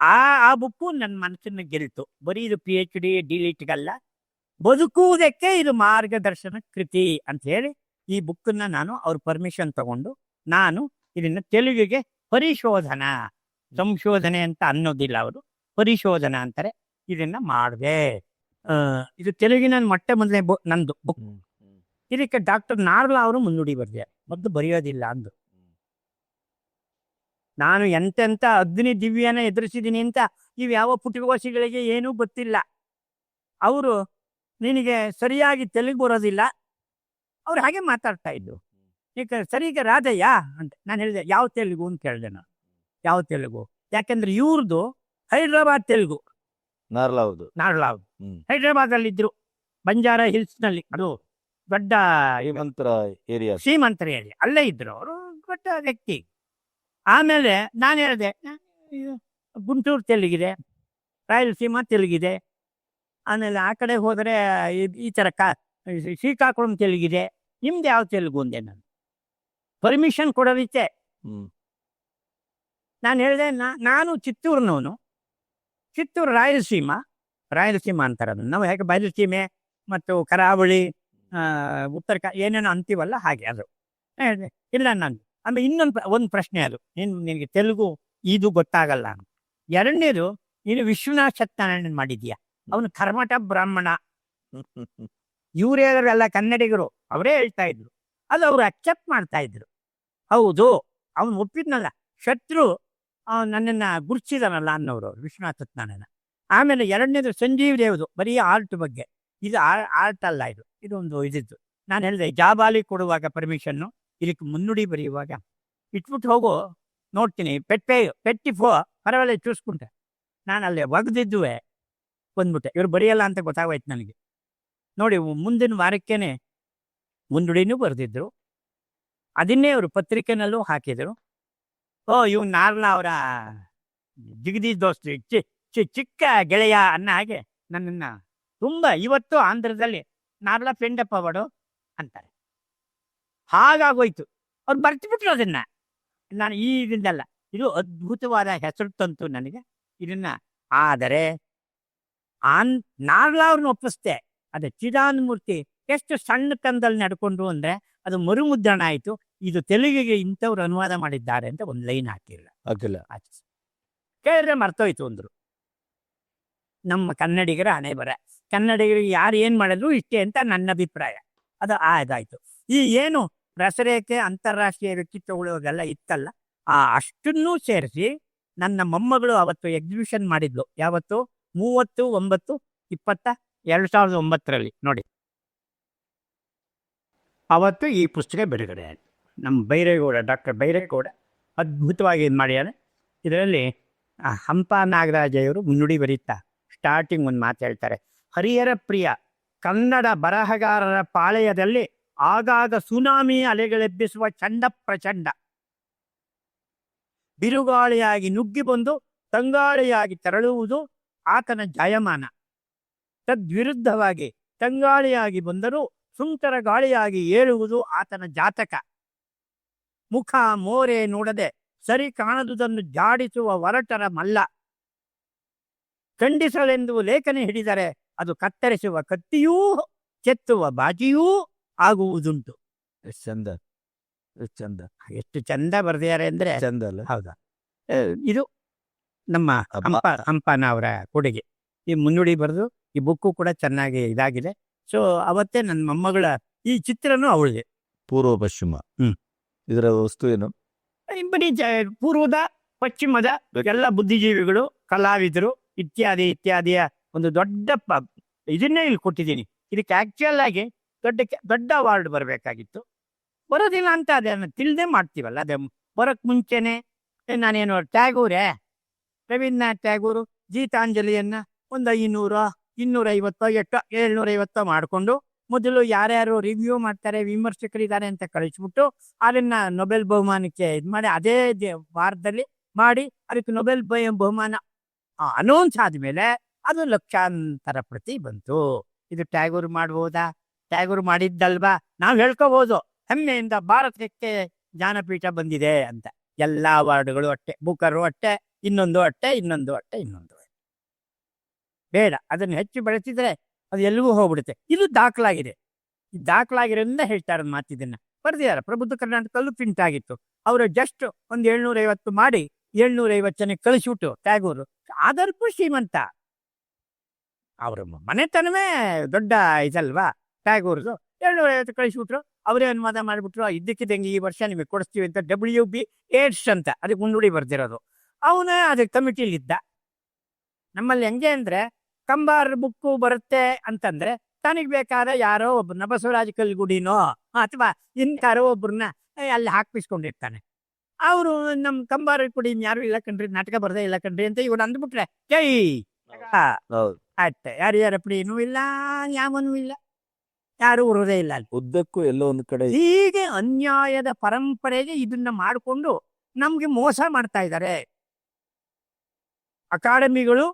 ಆ ಆ ಬುಕ್ಕು ನನ್ನ ಮನಸ್ಸಿನ ಗೆಲ್ತು. ಬರೀ ಇದು ಪಿ ಎಚ್ ಡಿ ಡಿಲೀಟ್ಗಲ್ಲ. ಬದುಕುವುದಕ್ಕೆ ಇದು ಮಾರ್ಗದರ್ಶನ ಕೃತಿ ಅಂತ ಹೇಳಿ ಈ ಬುಕ್ಕನ್ನ ನಾನು ಅವ್ರ ಪರ್ಮಿಷನ್ ತಗೊಂಡು ನಾನು ಇದನ್ನ ತೆಲುಗಿಗೆ ಪರಿಶೋಧನಾ ಸಂಶೋಧನೆ ಅಂತ ಅನ್ನೋದಿಲ್ಲ ಅವರು. ಪರಿಶೋಧನಾ ಅಂತಾರೆ. ಇದನ್ನ ಮಾಡಿದೆ. ಇದು ತೆಲುಗಿನ ಮೊಟ್ಟೆ ಮೊದಲನೇ ನಂದು ಬುಕ್. ಇದಕ್ಕೆ ಡಾಕ್ಟರ್ ನಾರ್ಲಾ ಅವರು ಮುನ್ನುಡಿ ಬರ್ದೆ. ಮೊದಲು ಬರೆಯೋದಿಲ್ಲ ಅಂದು. ನಾನು ಎಂತೆಂತ ಅಗ್ನಿ ದಿವ್ಯನ ಎದುರಿಸಿದ್ದೀನಿ ಅಂತ ಇವು ಯಾವ ಪುಟಿಗೋಸಿಗಳಿಗೆ ಏನೂ ಗೊತ್ತಿಲ್ಲ. ಅವರು ನಿನಗೆ ಸರಿಯಾಗಿ ತೆಲುಗು ಬರೋದಿಲ್ಲ. ಅವ್ರು ಹಾಗೆ ಮಾತಾಡ್ತಾ ಇದ್ರು. ಈಗ ಸರಿ ಈಗ ರಾಧಯ್ಯ ಅಂತ ನಾನು ಹೇಳಿದೆ ಯಾವ ತೆಲುಗು ಅಂತ ಕೇಳಿದೆ ನಾನು. ಯಾವ ತೆಲುಗು? ಯಾಕೆಂದ್ರೆ ಇವ್ರದ್ದು ಹೈದ್ರಾಬಾದ್ ತೆಲುಗು. ನಾರ್ಲಾವ್ದು ನಾರ್ಲಾ ಹ್ಮ್. ಹೈದ್ರಾಬಾದ್ ಅಲ್ಲಿ ಇದ್ರು ಬಂಜಾರ ಹಿಲ್ಸ್ನಲ್ಲಿ ಅದು ದೊಡ್ಡ ಶ್ರೀಮಂತರ ಏರಿಯಾ. ಶ್ರೀಮಂತರ ಏರಿಯಾ. ಅಲ್ಲೇ ಇದ್ರು ಅವರು ದೊಡ್ಡ ವ್ಯಕ್ತಿ. ಆಮೇಲೆ ನಾನು ಹೇಳಿದೆ ಗುಂಟೂರು ತೆಲುಗಿದೆ ರಾಯಲಸೀಮಾ ತೆಲುಗಿದೆ. ಆಮೇಲೆ ಆ ಕಡೆ ಹೋದರೆ ಈ- ಈ ಥರ ಕಾ ಶ್ರೀಕಾಕುಳಂ ತೆಲುಗಿದೆ. ನಿಮ್ದು ಯಾವ ತೆಲುಗು? ಅಂದೆ ನಾನು. ಪರ್ಮಿಷನ್ ಕೊಡೋದಿತ್ತೆ ನಾನು ಹೇಳಿದೆ ನಾನು ಚಿತ್ತೂರಿನವನು. ಚಿತ್ತೂರು ರಾಯಲಸೀಮಾ. ರಾಯಲಸೀಮ ಅಂತಾರೆ ಅದನ್ನ. ನಾವು ಹೇಗೆ ಬಯಲಸೀಮೆ ಮತ್ತು ಕರಾವಳಿ ಉತ್ತರ ಕ ಏನೇನೋ ಅಂತೀವಲ್ಲ ಹಾಗೆ ಅದು. ಹೇಳಿದೆ ಇಲ್ಲ ನಾನು. ಆಮೇಲೆ ಇನ್ನೊಂದು ಒಂದು ಪ್ರಶ್ನೆ ಅದು. ನೀನು ನಿನಗೆ ತೆಲುಗು ಇದು ಗೊತ್ತಾಗಲ್ಲ. ಎರಡನೇದು ನೀನು ವಿಶ್ವನಾಥ ಸತ್ಯನಾರಾಯಣ ಮಾಡಿದ್ಯಾ ಅವನು ಕರ್ಮಠ ಬ್ರಾಹ್ಮಣ. ಇವರೆಲ್ಲ ಕನ್ನಡಿಗರು, ಅವರೇ ಹೇಳ್ತಾ ಇದ್ರು. ಅದು ಅವ್ರು ಅಕ್ಸೆಪ್ಟ್ ಮಾಡ್ತಾ ಇದ್ರು. ಹೌದು, ಅವನು ಒಪ್ಪಿದ್ನಲ್ಲ. ಶತ್ರು ನನ್ನನ್ನು ಗುರುತಿಸಿದಾನಲ್ಲ ಅನ್ನೋರು ವಿಶ್ವನಾಥ ಆಮೇಲೆ ಎರಡನೇದು ಸಂಜೀವ್ ದೇವ್ದು, ಬರೀ ಆರ್ಟ್ ಬಗ್ಗೆ. ಇದು ಆರ್ಟ್ ಅಲ್ಲ ಇದು. ಇದೊಂದು ಇದಿದ್ದು. ನಾನು ಹೇಳಿದೆ ಜಾಬಾಲಿ ಕೊಡುವಾಗ ಪರ್ಮಿಷನ್ನು ಇದಕ್ಕೆ ಮುನ್ನುಡಿ ಬರೆಯುವಾಗ. ಇಟ್ಬಿಟ್ಟು ಹೋಗು, ನೋಡ್ತೀನಿ. ಪೆಟ್ಟೆ ಪೆಟ್ಟಿ ಫೋ, ಪರವಾಗಿಲ್ಲ ಚೂಸ್ಕೊಂಡೆ. ನಾನು ಅಲ್ಲಿ ಒಗೆದಿದ್ದುವೆ. ಬಂದ್ಬಿಟ್ಟೆ. ಇವ್ರು ಬರೆಯಲ್ಲ ಅಂತ ಗೊತ್ತಾಗೋಯ್ತು ನನಗೆ. ನೋಡಿ ಮುಂದಿನ ವಾರಕ್ಕೇನೆ ಮುಂದೂಡಿನೂ ಬರೆದಿದ್ರು. ಅದನ್ನೇ ಅವರು ಪತ್ರಿಕೆನಲ್ಲೂ ಹಾಕಿದರು. ಓ ಇವ್ ನಾರ್ಲ ಅವರ ಜಿಗದಿ ದೋಸ್ತಿ, ಚಿ- ಚಿ- ಚಿಕ್ಕ ಗೆಳೆಯ ಅನ್ನ ಹಾಗೆ ನನ್ನನ್ನ ತುಂಬಾ ಇವತ್ತು ಆಂಧ್ರದಲ್ಲಿ ನಾರ್ಲ ಪೆಂಡಪ್ಪ ಬಡು ಅಂತಾರೆ. ಹಾಗಾಗೋಯ್ತು. ಅವ್ರು ಬರ್ತಿಬಿಟ್ರು ಅದನ್ನ. ನಾನು ಈ ಇದನ್ನಲ್ಲ ಇದು ಅದ್ಭುತವಾದ ಹೆಸರು ತಂತು ನನಗೆ. ಇದನ್ನ ಆದರೆ ಆನ್ ನಾರ್ಲಾ ಅವ್ರನ್ನ ಒಪ್ಪಿಸ್ದೆ. ಅದೇ ಚಿದಾನಮೂರ್ತಿ ಎಷ್ಟು ಸಣ್ಣ ತಂದಲ್ಲಿ ನಡ್ಕೊಂಡ್ರು ಅಂದ್ರೆ ಅದು ಮರುಮುದ್ರಣ ಆಯ್ತು. ಇದು ತೆಲುಗಿಗೆ ಇಂಥವ್ರು ಅನುವಾದ ಮಾಡಿದ್ದಾರೆ ಅಂತ ಒಂದು ಲೈನ್ ಹಾಕಿಲ್ಲ. ಆಚೆ ಕೇಳಿದ್ರೆ ಮರ್ತೋಯ್ತು ಅಂದ್ರು. ನಮ್ಮ ಕನ್ನಡಿಗರ ಹಣೆ ಬರ ಕನ್ನಡಿಗರಿಗೆ ಯಾರು ಏನ್ ಮಾಡಿದ್ರು ಇಷ್ಟೇ ಅಂತ ನನ್ನ ಅಭಿಪ್ರಾಯ. ಅದು ಆ ಇದಾಯ್ತು ಈ ಏನು ರಸರೇಖೆ ಅಂತಾರಾಷ್ಟ್ರೀಯ ವ್ಯಕ್ತಿತ್ವಗಳೆಲ್ಲ ಇತ್ತಲ್ಲ ಆ ಅಷ್ಟನ್ನೂ ಸೇರಿಸಿ ನನ್ನ ಮೊಮ್ಮಗಳು ಅವತ್ತು ಎಕ್ಸಿಬಿಷನ್ ಮಾಡಿದ್ಲು. ಯಾವತ್ತು? ಮೂವತ್ತು ಒಂಬತ್ತು ಇಪ್ಪತ್ತ? ಎರಡು ಸಾವಿರದ ಒಂಬತ್ತರಲ್ಲಿ, ನೋಡಿ. ಅವತ್ತು ಈ ಪುಸ್ತಕ ಬಿಡುಗಡೆ ಆಯಿತು. ನಮ್ಮ ಬೈರೇಗೌಡ, ಡಾಕ್ಟರ್ ಬೈರೇಗೌಡ ಅದ್ಭುತವಾಗಿ ಇದು ಮಾಡ್ಯಾರೆ. ಇದರಲ್ಲಿ ಹಂಪ ನಾಗರಾಜಯ್ಯವರು ಮುನ್ನುಡಿ ಬರೀತಾ ಸ್ಟಾರ್ಟಿಂಗ್ ಒಂದು ಮಾತು ಹೇಳ್ತಾರೆ. ಹರಿಹರ ಪ್ರಿಯ, ಕನ್ನಡ ಬರಹಗಾರರ ಪಾಳೆಯದಲ್ಲಿ ಆಗಾಗ ಸುನಾಮಿ ಅಲೆಗಳೆಬ್ಬಿಸುವ ಚಂಡ ಪ್ರಚಂಡ. ಬಿರುಗಾಳಿಯಾಗಿ ನುಗ್ಗಿ ಬಂದು, ತಂಗಾಳಿಯಾಗಿ ತೆರಳುವುದು ಆತನ ಜಾಯಮಾನ. ತದ್ವಿರುದ್ಧವಾಗಿ ತಂಗಾಳಿಯಾಗಿ ಬಂದರೂ ಸುಂಟರ ಗಾಳಿಯಾಗಿ ಏಳುವುದು ಆತನ ಜಾತಕ. ಮುಖ ಮೋರೆ ನೋಡದೆ ಸರಿ ಕಾಣದುದನ್ನು ಜಾಡಿಸುವ ಒರಟರ ಮಲ್ಲ. ಖಂಡಿಸಲೆಂದು ಲೇಖನ ಹಿಡಿದರೆ ಅದು ಕತ್ತರಿಸುವ ಕತ್ತಿಯೂ ಚೆತ್ತುವ ಬಾಜಿಯೂ ಆಗುವುದುಂಟು. ಎಷ್ಟು ಚಂದ. ಎಷ್ಟು ಚಂದ. ಎಷ್ಟು ಚಂದ ಬರೆದಿದ್ದಾರೆ ಅಂದ್ರೆ ಚಂದ ಅಲ್ಲ. ಹೌದಾ. ಇದು ನಮ್ಮ ಹಂಪನ ಅವರ ಕೊಡುಗೆ. ಈ ಮುನ್ನುಡಿ ಬರೆದು ಈ ಬುಕ್ಕು ಕೂಡ ಚೆನ್ನಾಗಿ ಇದಾಗಿದೆ. ಸೊ ಅವತ್ತೇ ನನ್ನ ಮೊಮ್ಮಗಳ ಈ ಚಿತ್ರನೂ ಅವಳಿದೆ ಪೂರ್ವ ಪಶ್ಚಿಮ. ಹ್ಮ್. ಇದರ ವಸ್ತು ಏನು? ಬರೀ ಜ- ಪೂರ್ವದ ಪಶ್ಚಿಮದ ಎಲ್ಲ ಬುದ್ಧಿಜೀವಿಗಳು ಕಲಾವಿದರು ಇತ್ಯಾದಿ ಇತ್ಯಾದಿಯ ಒಂದು ದೊಡ್ಡ ಪ- ಇದನ್ನೇ ಇಲ್ಲಿ ಕೊಟ್ಟಿದ್ದೀನಿ. ಇದಕ್ಕೆ ಆಕ್ಚುಯಲ್ ಆಗಿ ದೊಡ್ಡ ಕೆ- ದೊಡ್ಡ ಅವಾರ್ಡ್ ಬರಬೇಕಾಗಿತ್ತು. ಬರೋದಿಲ್ಲ ಅಂತ ಅದನ್ನು ತಿಳಿದೇ ಮಾಡ್ತೀವಲ್ಲ ಅದೇ ಬರೋಕ್ ಮುಂಚೆನೆ ಏ, ನಾನೇನು ಟ್ಯಾಗೂರೇ? ರವೀಂದ್ರನಾಥ್ ಟ್ಯಾಗೂರು ಗೀತಾಂಜಲಿಯನ್ನ ಒಂದು ಐನೂರ ಇನ್ನೂರೈವತ್ತೋ, ಎಷ್ಟೋ, ಏಳ್ನೂರೈವತ್ತೋ ಮಾಡಿಕೊಂಡು ಮೊದಲು ಯಾರ್ಯಾರು ರಿವ್ಯೂ ಮಾಡ್ತಾರೆ, ವಿಮರ್ಶಕರಿದ್ದಾರೆ ಅಂತ ಕಳಿಸ್ಬಿಟ್ಟು ಅದನ್ನ ನೊಬೆಲ್ ಬಹುಮಾನಕ್ಕೆ ಇದು ಮಾಡಿ ಅದೇ ವಾರದಲ್ಲಿ ಮಾಡಿ ಅದಕ್ಕೆ ನೊಬೆಲ್ ಬಹುಮಾನ ಅನೌನ್ಸ್ ಆದ್ಮೇಲೆ ಅದು ಲಕ್ಷಾಂತರ ಪ್ರತಿ ಬಂತು. ಇದು ಟ್ಯಾಗೂರ್ ಮಾಡ್ಬೋದಾ? ಟ್ಯಾಗೂರ್ ಮಾಡಿದ್ದಲ್ವಾ? ನಾವು ಹೇಳ್ಕೋಬಹುದು ಹೆಮ್ಮೆಯಿಂದ ಭಾರತಕ್ಕೆ ಜ್ಞಾನಪೀಠ ಬಂದಿದೆ ಅಂತ. ಎಲ್ಲ ವಾರ್ಡ್ಗಳು ಅಟ್ಟೆ ಬುಕರು ಅಟ್ಟೆ ಇನ್ನೊಂದು ಅಟ್ಟೆ ಇನ್ನೊಂದು ಅಟ್ಟೆ ಇನ್ನೊಂದು ಬೇಡ. ಅದನ್ನು ಹೆಚ್ಚು ಬೆಳೆಸಿದ್ರೆ ಅದು ಎಲ್ಲವೂ ಹೋಗ್ಬಿಡುತ್ತೆ. ಇದು ದಾಖಲಾಗಿದೆ. ಈ ದಾಖಲಾಗಿರೋದ್ರಿಂದ ಹೇಳ್ತಾರೆ ಮಾತಿದನ್ನ. ಬರೆದಿದ್ದಾರೆ. ಪ್ರಬುದ್ಧ ಕರ್ನಾಟಕದಲ್ಲೂ ಪ್ರಿಂಟ್ ಆಗಿತ್ತು. ಅವರು ಜಸ್ಟ್ ಒಂದು ಏಳ್ನೂರ ಐವತ್ತು ಮಾಡಿ ಏಳ್ನೂರ ಐವತ್ತು ಜನಕ್ಕೆ ಕಳಿಸ್ಬಿಟ್ಟು ಟ್ಯಾಗೂರು. ಅದಕ್ಕೂ ಶ್ರೀಮಂತ. ಅವ್ರ ಮನೆತನವೇ ದೊಡ್ಡ ಇದಲ್ವಾ? ಟ್ಯಾಗೂರ್ದು. ಏಳ್ನೂರ ಐವತ್ತು ಕಳಿಸ್ಬಿಟ್ರು. ಅವರೇ ಅನುವಾದ ಮಾಡಿಬಿಟ್ರು. ಇದ್ದಕ್ಕಿದ್ದಂಗೆ ಈ ವರ್ಷ ನಿಮಗೆ ಕೊಡಿಸ್ತೀವಿ ಅಂತ ಡಬ್ಲ್ಯೂ ಬಿ ಏಡ್ಸ್ ಅಂತ. ಅದಕ್ಕೆ ಮುನ್ನುಡಿ ಬರ್ದಿರೋದು. ಅವನೇ ಅದಕ್ಕೆ ಕಮಿಟಿಲಿ ಇದ್ದ ನಮ್ಮಲ್ಲಿ ಹೆಂಗೆ ಅಂದ್ರೆ ಕಂಬಾರ್ ಬುಕ್ಕು ಬರುತ್ತೆ ಅಂತಂದ್ರೆ ತನಗೆ ಬೇಕಾದ ಯಾರೋ ಒಬ್ಬರನ್ನ ಬಸವರಾಜ ಕಲ್ಗುಡಿನೋ ಅಥವಾ ಇನ್ಯಾರೋ ಒಬ್ಬರನ್ನ ಅಲ್ಲಿ ಹಾಕಿಸ್ಕೊಂಡಿರ್ತಾನೆ ಅವರು ನಮ್ ಕಂಬಾರ ಕುಡಿ ಯಾರು ಇಲ್ಲ ಕಣ್ರಿ ನಾಟಕ ಬರದೇ ಇಲ್ಲ ಕಣ್ರಿ ಅಂತ ಇವ್ರು ಅಂದ್ಬಿಟ್ರೆ ಜೈ ಆಯ್ತ. ಯಾರು ಯಾರ ಪ್ರೀನೂ ಇಲ್ಲ ಯಾವನೂ ಇಲ್ಲ. ಯಾರು ಉರುದೇ ಇಲ್ಲ ಅಲ್ಲಿ. ಉದ್ದಕ್ಕೂ ಎಲ್ಲೋ ಒಂದು ಕಡೆ ಹೀಗೆ ಅನ್ಯಾಯದ ಪರಂಪರೆಗೆ ಇದನ್ನ ಮಾಡಿಕೊಂಡು ನಮ್ಗೆ ಮೋಸ ಮಾಡ್ತಾ ಇದ್ದಾರೆ ಅಕಾಡೆಮಿಗಳು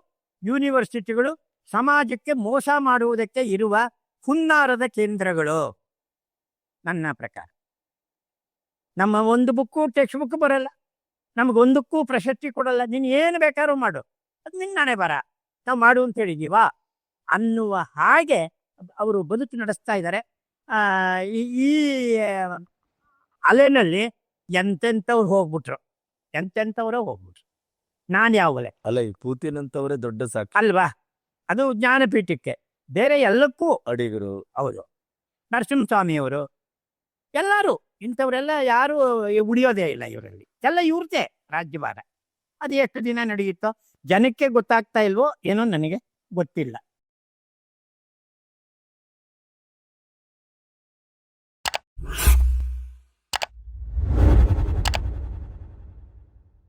ಯೂನಿವರ್ಸಿಟಿಗಳು ಸಮಾಜಕ್ಕೆ ಮೋಸ ಮಾಡುವುದಕ್ಕೆ ಇರುವ ಹುನ್ನಾರದ ಕೇಂದ್ರಗಳು. ನನ್ನ ಪ್ರಕಾರ. ನಮ್ಮ ಒಂದು ಬುಕ್ಕು ಟೆಕ್ಸ್ಟ್ ಬುಕ್ ಬರಲ್ಲ. ನಮಗೊಂದಕ್ಕೂ ಪ್ರಶಸ್ತಿ ಕೊಡಲ್ಲ. ನೀನು ಏನು ಬೇಕಾದ್ರೂ ಮಾಡು. ಅದು ನಿನ್ನ ನಾನೇ ಬರ. ನಾವು ಮಾಡು ಅಂತ ಹೇಳಿದೀವಾ? ಅನ್ನುವ ಹಾಗೆ ಅವರು ಬದುಕು ನಡೆಸ್ತಾ ಇದ್ದಾರೆ. ಆ, ಈ ಅಲೆನಲ್ಲಿ ಎಂತೆಂಥವ್ರು ಹೋಗ್ಬಿಟ್ರು. ಎಂತೆಂಥವ್ರು ಹೋಗ್ಬಿಟ್ರು. ನಾನು ಯಾವಲೆ ಅಲ್ಲ ಈ ಪೂತಿನ್ ದೊಡ್ಡ ಸಾಕು. ಅಲ್ವಾ? ಅದು ಜ್ಞಾನಪೀಠಕ್ಕೆ. ಬೇರೆ ಎಲ್ಲಕ್ಕೂ ಅಡಿಗರು ಹೌದು. ನರಸಿಂಹಸ್ವಾಮಿಯವರು, ಎಲ್ಲರೂ ಇಂಥವರೆಲ್ಲ ಯಾರು ಉಳಿಯೋದೇ ಇಲ್ಲ ಇವರಲ್ಲಿ. ಎಲ್ಲ ಇವ್ರದ್ದೇ ರಾಜ್ಯಭಾರ. ಅದು ಎಷ್ಟು ದಿನ ನಡೆಯುತ್ತೋ, ಜನಕ್ಕೆ ಗೊತ್ತಾಗ್ತಾ ಇಲ್ವೋ ಏನೋ ನನಗೆ ಗೊತ್ತಿಲ್ಲ.